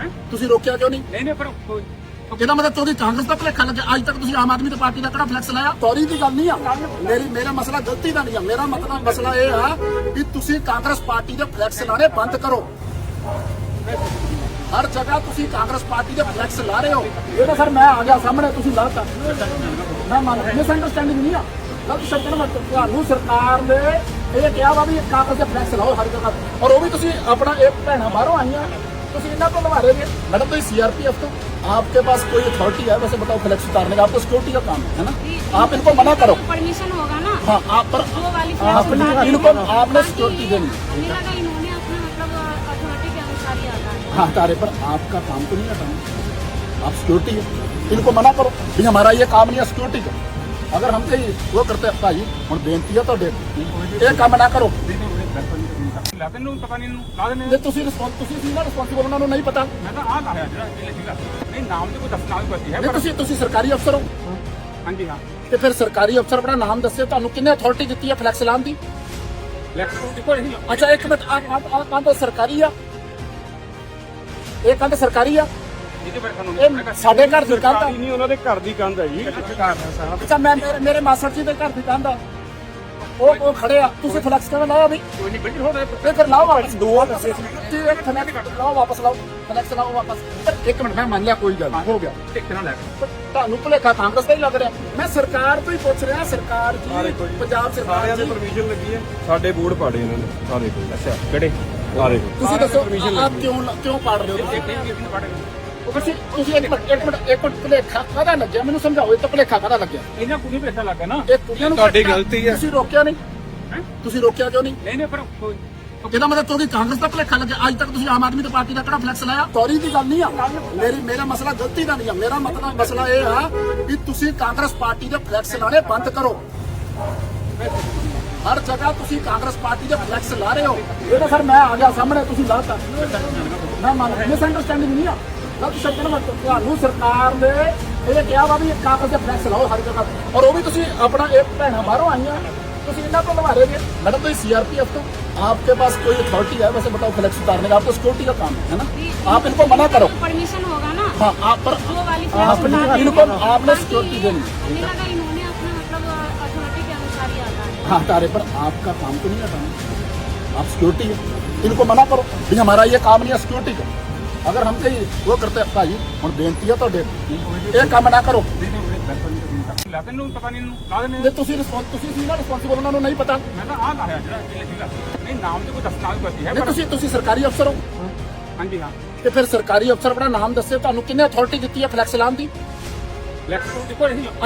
A: ਹੈਂ?
B: ਤੁਸੀਂ ਰੋਕਿਆ ਕਿਉਂ ਨਹੀਂ?
A: ਨਹੀਂ ਨਹੀਂ ਪਰ ਕੋਈ
B: ਇਹਦਾ ਮਤਲਬ ਤੁਸੀਂ ਕਾਂਗਰਸ ਦਾ ਭਲੇਖਾ ਲੱਗਿਆ। ਅੱਜ ਤੱਕ ਤੁਸੀਂ ਆਮ ਆਦਮੀ ਦੀ ਪਾਰਟੀ ਦਾ ਕਿਹੜਾ ਫਲੈਕਸ ਲਾਇਆ? ਸੌਰੀ ਦੀ ਗੱਲ ਨਹੀਂ ਆ। ਮੇਰੀ ਮੇਰਾ ਮਸਲਾ ਗਲਤੀ ਦਾ ਨਹੀਂ ਆ। ਮੇਰਾ ਮਤਲਬ ਮਸਲਾ ਇਹ ਆ ਕਿ ਤੁਸੀਂ ਕਾਂਗਰਸ ਪਾਰਟੀ ਦੇ ਫਲੈਕਸ ਲਾਣੇ ਬੰਦ ਕਰੋ। ਹਰ ਜਗ੍ਹਾ ਤੁਸੀਂ ਕਾਂਗਰਸ ਪਾਰਟੀ ਦੇ ਫਲੈਕਸ ਲਾ ਰਹੇ ਹੋ। ਇਹ ਤਾਂ ਸਰ ਮੈਂ ਆ ਗਿਆ ਸਾਹਮਣੇ ਤੁਸੀਂ ਲਾਤਾ ਮੈਂ ਮੰਨ ਮਿਸ ਅੰਡਰਸਟੈਂਡਿੰਗ ਨਹੀਂ ਆ। ਗਲਤ ਸ਼ਬਦ ਨਾ ਵਰਤੋ ਤੁਹਾਨੂੰ ਸਰਕਾਰ ਨੇ ਇਹ ਕਿਹਾ ਵਾ ਵੀ ਇਹ ਕਾਂਗਰਸ ਦੇ ਫਲੈਕਸ ਲਾਓ ਹਰ ਜਗ੍ਹਾ ਔਰ ਉਹ ਵੀ ਤੁਸੀਂ ਆਪਣਾ ਇੱਕ ਭੈਣਾ ਬਾਹਰੋਂ ਆਈਆਂ ਤੁਸੀਂ ਇਹਨਾਂ ਤੋਂ ਲਵਾ ਰਹੇ ਹੋ मैडम तो सीआरपीएफ तो आपके पास कोई अथॉरिटी है वैसे बताओ फ्लैक्स उतारने का आपको सिक्योरिटी का काम है है ना आप इनको मना करो
D: परमिशन होगा ना
B: हाँ आप पर
D: वो वाली
B: आप इनको आपने सिक्योरिटी देनी
D: हमें लगा इन्होंने अपने मतलब अथॉरिटी के अनुसार ही आता है
B: हाँ तारे पर आपका काम तो नहीं है काम आप सिक्योरिटी है इनको मना करो भी हमारा ये काम नहीं है सिक्योरिटी का ਅਗਰ ਹਮ ਤੇ ਉਹ ਕਰਤੇ ਭਾਈ ਹੁਣ ਬੇਨਤੀ ਹੈ ਤੁਹਾਡੇ। ਇਹ ਕੰਮ ਨਾ ਕਰੋ।
A: ਲਾ
B: ਤੁਸੀਂ ਤੁਸੀਂ ਸਰਕਾਰੀ ਅਫਸਰ ਹੋ।
A: ਹਾਂਜੀ ਹਾਂ।
B: ਤੇ ਫਿਰ ਸਰਕਾਰੀ ਅਫਸਰ ਆਪਣਾ ਨਾਮ ਦੱਸਿਓ ਤੁਹਾਨੂੰ ਕਿੰਨੇ ਅਥਾਰਟੀ ਦਿੱਤੀ ਹੈ ਫਲੈਕਸ ਲਾਉਣ ਦੀ?
A: ਲੈਕਚਰ ਦੇਖੋ ਇਹ
B: ਅੱਛਾ ਇੱਕ ਮਿੰਟ ਆ ਆ ਕੰਧ ਸਰਕਾਰੀ ਆ। ਇਹ ਕੰਧ ਸਰਕਾਰੀ ਆ?
A: ਜਿਹਦੇ
B: ਇਹ ਸਾਡੇ ਘਰ ਦੀ ਕੰਧ ਆ।
C: ਨਹੀਂ ਉਹਨਾਂ ਦੇ ਘਰ ਦੀ ਕੰਧ ਹੈ ਜੀ।
B: ਅੱਛਾ ਮੈਂ ਮੇਰੇ ਮੇਰੇ ਮਾਸਟਰ ਜੀ ਦੇ ਘਰ ਦੀ ਕੰਧ ਆ। ਉਹ ਉਹ ਖੜੇ ਆ। ਤੁਸੀਂ ਫਲੈਕਸ ਕਿਵੇਂ ਲਾਇਆ ਵੀ।
A: ਕੋਈ ਨਹੀਂ ਬਿਲਕੁਲ ਹੋ ਰਿਹਾ
B: ਇਹ ਫਿਰ ਲਾਓ ਵਾਪਸ। ਦੋ ਤੇ ਇੱਕ ਫਲੈਕਸ ਲਾਓ ਵਾਪਸ ਲਾਓ। ਫਲੈਕਸ ਲਾਓ ਵਾਪਸ। ਇੱਕ ਮਿੰਟ ਮੈਂ ਮੰਨ ਲਿਆ ਕੋਈ ਗੱਲ ਹੋ ਗਿਆ।
A: ਟਿਕ ਨਾਲ ਲੈ
B: ਤੁਹਾਨੂੰ ਭੁਲੇਖਾ ਕਾਂਗਰਸ ਦਾ ਹੀ ਲੱਗ ਰਿਹਾ। ਮੈਂ ਸਰਕਾਰ ਤੋਂ ਹੀ ਪੁੱਛ ਰਿਹਾ। ਸਰਕਾਰ ਜੀ। ਪੰਜਾਬ ਸਰਕਾਰ
C: ਦੇ ਪਰਮਿਸ਼ਨ ਲੱਗੀ ਹੈ। ਸਾਡੇ ਬੋਰਡ ਪਾੜੇ ਇਹਨਾਂ ਨੇ ਆ ਦੇਖੋ ਅੱਛਾ। ਕਿਹੜੇ? ਆ ਦੇਖੋ
B: ਤੁਸੀਂ ਦੱਸੋ ਆਪ ਕਿਉਂ ਕਿਉਂ ਪਾੜ ਰਹੇ ਹੋ?
A: ਇਹ
B: ਤੁਸੀਂ?
A: ਇਹ ਵੀ ਪੜ
B: ਉਹ ਤੁਸੀਂ ਤੁਸੀਂ ਇੱਕ ਮਿੰਟ ਇੱਕ ਮਿੰਟ ਇੱਕ ਮਿੰਟ ਭੁਲੇਖਾ ਕਾਹਦਾ ਲੱਗਿਆ? ਮੈਨੂੰ ਸਮਝਾਓ ਇਹ ਤਾਂ ਭੁਲੇਖਾ ਕਾਹਦਾ ਲੱਗਿਆ?
A: ਇਹਨਾਂ ਕੋਈ ਨਹੀਂ ਪੈਸਾ ਲੱਗਾ ਨਾ।
B: ਇਹ ਕੁੜੀਆਂ ਨੂੰ
C: ਤੁਹਾਡੀ
B: ਭੁਲੇਖਾ-
C: ਗਲਤੀ ਹੈ।
B: ਤੁਸੀਂ ਰੋਕਿਆ ਨਹੀਂ?
A: ਹੈਂ?
B: ਤੁਸੀਂ ਰੋਕਿਆ ਕਿਉਂ ਨਹੀਂ?
A: ਨਹੀਂ ਨਹੀਂ ਪਰ ਕੋਈ
B: ਇਹਦਾ ਮਤਲਬ ਤੁਸੀਂ ਕਾਂਗਰਸ ਦਾ ਭੁਲੇਖਾ ਲੱਗਿਆ ਅੱਜ ਤੱਕ ਤੁਸੀਂ ਆਮ ਆਦਮੀ ਦੀ ਪਾਰਟੀ ਦਾ ਕਿਹੜਾ ਫਲੈਕਸ ਲਾਇਆ? ਸੌਰੀ ਦੀ ਗੱਲ ਨਹੀਂ ਆ। ਮੇਰੀ ਮੇਰਾ ਮਸਲਾ ਗਲਤੀ ਦਾ ਨਹੀਂ ਆ। ਮੇਰਾ ਮਤਲਬ ਮਸਲਾ ਇਹ ਆ ਕਿ ਤੁਸੀਂ ਕਾਂਗਰਸ ਪਾਰਟੀ ਦੇ ਫਲੈਕਸ ਲਾਣੇ ਬੰਦ ਕਰੋ। ਹਰ ਜਗ੍ਹਾ ਤੁਸੀਂ ਕਾਂਗਰਸ ਪਾਰਟੀ ਦੇ ਫਲੈਕਸ ਲਾ ਰਹੇ ਹੋ। ਇਹ ਤਾਂ ਸਰ ਮੈਂ ਆ ਗਿਆ ਸਾਹਮਣੇ ਤੁਸੀਂ ਲਾਤਾ ਮੈਂ ਮੰਨ ਮਿਸ ਅੰਡਰਸਟੈਂਡਿੰਗ ਨਹੀਂ ਆ। ਗਲਤ ਸ਼ਬਦ ਨਾ ਵਰਤੋ ਤੁਹਾਨੂੰ ਸਰਕਾਰ ਨੇ ਇਹ ਕਿਹਾ ਵਾ ਵੀ ਇਹ ਕਾਗਜ਼ ਦੇ ਫਲੈਕਸ ਲਾਓ ਹਰ ਜਗ੍ਹਾ ਔਰ ਉਹ ਵੀ ਤੁਸੀਂ ਆਪਣਾ ਇੱਕ ਭੈਣਾ ਬਾਹਰੋਂ ਆਈਆਂ ਤੁਸੀਂ ਇਹਨਾਂ ਤੋਂ ਲਵਾ ਰਹੇ ਹੋ मैडम तो सीआरपीएफ तो आपके पास कोई अथॉरिटी है वैसे बताओ फ्लैक्स उतारने का आपको सिक्योरिटी का काम है है ना आप इनको मना करो
D: परमिशन होगा ना
B: हाँ आप पर
D: वो वाली
B: आपने इनको आपने सिक्योरिटी देनी
D: हमें लगा इन्होंने अपने मतलब अथॉरिटी के अनुसार ही आता है
B: हाँ तारे पर आपका काम तो नहीं है काम आप सिक्योरिटी है इनको मना करो भी हमारा ये काम नहीं है सिक्योरिटी का ਅਗਰ
A: ਹਮ ਤੇ ਉਹ ਕਰਤੇ ਭਾਜੀ ਹੁਣ ਬੇਨਤੀ ਆ ਤੁਹਾਡੇ
B: ਇਹ
A: ਕੰਮ
B: ਨਾ ਕਰੋ। ਸਰਕਾਰੀ ਅਫਸਰ ਫਿਰ ਸਰਕਾਰੀ ਅਫਸਰ ਆਪਣਾ ਨਾਮ ਦੱਸੇ ਤੁਹਾਨੂੰ ਕਿੰਨੇ ਅਥਾਰਟੀ ਦਿੱਤੀ ਹੈ ਫਲੈਕਸ ਲਾਉਣ ਦੀ?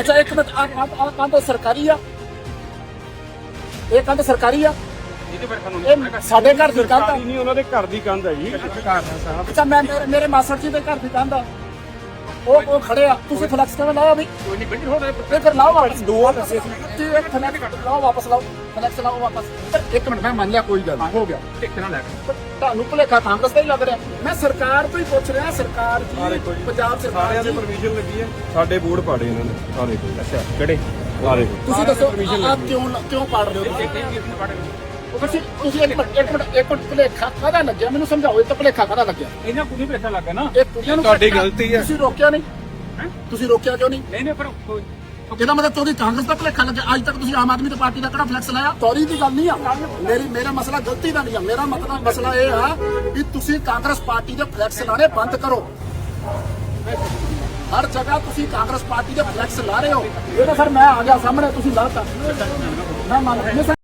B: ਅੱਛਾ ਇੱਕ ਮਿੰਟ ਆ ਆ ਕੰਮ ਸਰਕਾਰੀ ਆ। ਇਹ ਕੰਮ ਸਰਕਾਰੀ ਆ। ਇਹ ਸਾਡੇ ਘਰ ਦੀ ਕੰਧ ਆ।
C: ਨਹੀਂ ਉਹਨਾਂ ਦੇ ਘਰ ਦੀ ਕੰਧ ਹੈ ਜੀ।
B: ਅੱਛਾ ਮੈਂ ਮੇਰੇ ਮੇਰੇ ਮਾਸਟਰ ਜੀ ਦੇ ਘਰ ਦੀ ਕੰਧ ਆ। ਉਹ ਉਹ ਖੜੇ ਆ। ਤੁਸੀਂ ਫਲੈਕਸ ਕਿਵੇਂ ਲਾਇਆ ਵੀ?
A: ਕੋਈ ਨਹੀਂ ਬਿਲਕੁਲ ਹੋ ਰਿਹਾ
B: ਇਹ ਫਿਰ ਲਾਓ ਵਾਪਸ। ਦੋ ਤੇ ਇੱਕ ਫਲੈਕਸ ਲਾਓ ਵਾਪਸ ਲਾਓ। ਫਲੈਕਸ ਲਾਓ ਵਾਪਸ। ਇੱਕ ਮਿੰਟ ਮੈਂ ਮੰਨ ਲਿਆ ਕੋਈ ਗੱਲ ਨਹੀਂ, ਹੋ ਗਿਆ।
A: ਟਿਕ ਨਾਲ ਲੈ
B: ਪਰ ਤੁਹਾਨੂੰ ਭੁਲੇਖਾ ਕਾਂਗਰਸ ਦਾ ਹੀ ਲੱਗ ਰਿਹਾ। ਮੈਂ ਸਰਕਾਰ ਤੋਂ ਹੀ ਪੁੱਛ ਰਿਹਾ ਸਰਕਾਰ ਜੀ। ਪੰਜਾਬ ਸਰਕਾਰ
C: ਸਾਰਿਆਂ ਦੇ
B: ਜੀ
C: ਪਰਮਿਸ਼ਨ ਲੱਗੀ ਹੈ। ਸਾਡੇ ਬੋਰਡ ਪਾੜੇ ਇਹਨਾਂ ਨੇ ਆ ਦੇਖੋ ਅੱਛਾ ਕਿਹੜੇ? ਆ ਦੇਖੋ
B: ਤੁਸੀਂ ਦੱਸੋ ਆਪ ਕਿਉਂ ਕਿਉਂ ਪਾੜ ਰਹੇ ਹੋ ਤੁਸੀਂ?
A: ਵੀ
B: ਤੁਸੀਂ ਤੁਸੀਂ ਇੱਕ ਮਿੰਟ ਇੱਕ ਮਿੰਟ ਇੱਕ ਮਿੰਟ ਭੁਲੇਖਾ ਕਾਹਦਾ ਲੱਗਿਆ? ਮੈਨੂੰ ਸਮਝਾਓ ਇਹ ਤਾਂ ਭੁਲੇਖਾ ਕਾਹਦਾ ਲੱਗਿਆ?
A: ਇਹਨਾਂ ਕੋਈ ਨਹੀਂ ਪੈਸਾ ਲੱਗਾ ਨਾ।
B: ਇਹ ਕੁੜੀਆਂ ਨੂੰ
C: ਤੁਹਾਡੀ
B: ਭੁਲੇਖਾ-
C: ਗਲਤੀ ਹੈ।
B: ਤੁਸੀਂ ਰੋਕਿਆ ਨਹੀਂ?
A: ਹੈਂ?
B: ਤੁਸੀਂ ਰੋਕਿਆ ਕਿਉਂ ਨਹੀਂ?
A: ਨਹੀਂ ਨਹੀਂ ਪਰ ਕੋਈ
B: ਇਹਦਾ ਮਤਲਬ ਤੁਸੀਂ ਕਾਂਗਰਸ ਦਾ ਭੁਲੇਖਾ ਲੱਗਿਆ। ਅੱਜ ਤੱਕ ਤੁਸੀਂ ਆਮ ਆਦਮੀ ਦੀ ਪਾਰਟੀ ਦਾ ਕਿਹੜਾ ਫਲੈਕਸ ਲਾਇਆ? ਦੀ ਗੱਲ ਨਹੀਂ ਆ। ਮੇਰੀ ਮੇਰਾ ਮਸਲਾ ਗਲਤੀ ਦਾ ਨਹੀਂ ਆ। ਮੇਰਾ ਮਤਲਬ ਮਸਲਾ ਇਹ ਆ ਕਿ ਤੁਸੀਂ ਕਾਂਗਰਸ ਪਾਰਟੀ ਦੇ ਫਲੈਕਸ ਲਾਣੇ ਬੰਦ ਕਰੋ। ਹਰ ਜਗ੍ਹਾ ਤੁਸੀਂ ਕਾਂਗਰਸ ਪਾਰਟੀ ਦੇ ਫਲੈਕਸ ਲਾ ਰਹੇ ਹੋ। ਇਹ ਤਾਂ ਸਰ ਮੈਂ ਆ ਗਿਆ ਸਾਹਮਣੇ ਤੁਸੀਂ ਲਾਤਾ ਮੈਂ ਮੰਨ ਮਿਸ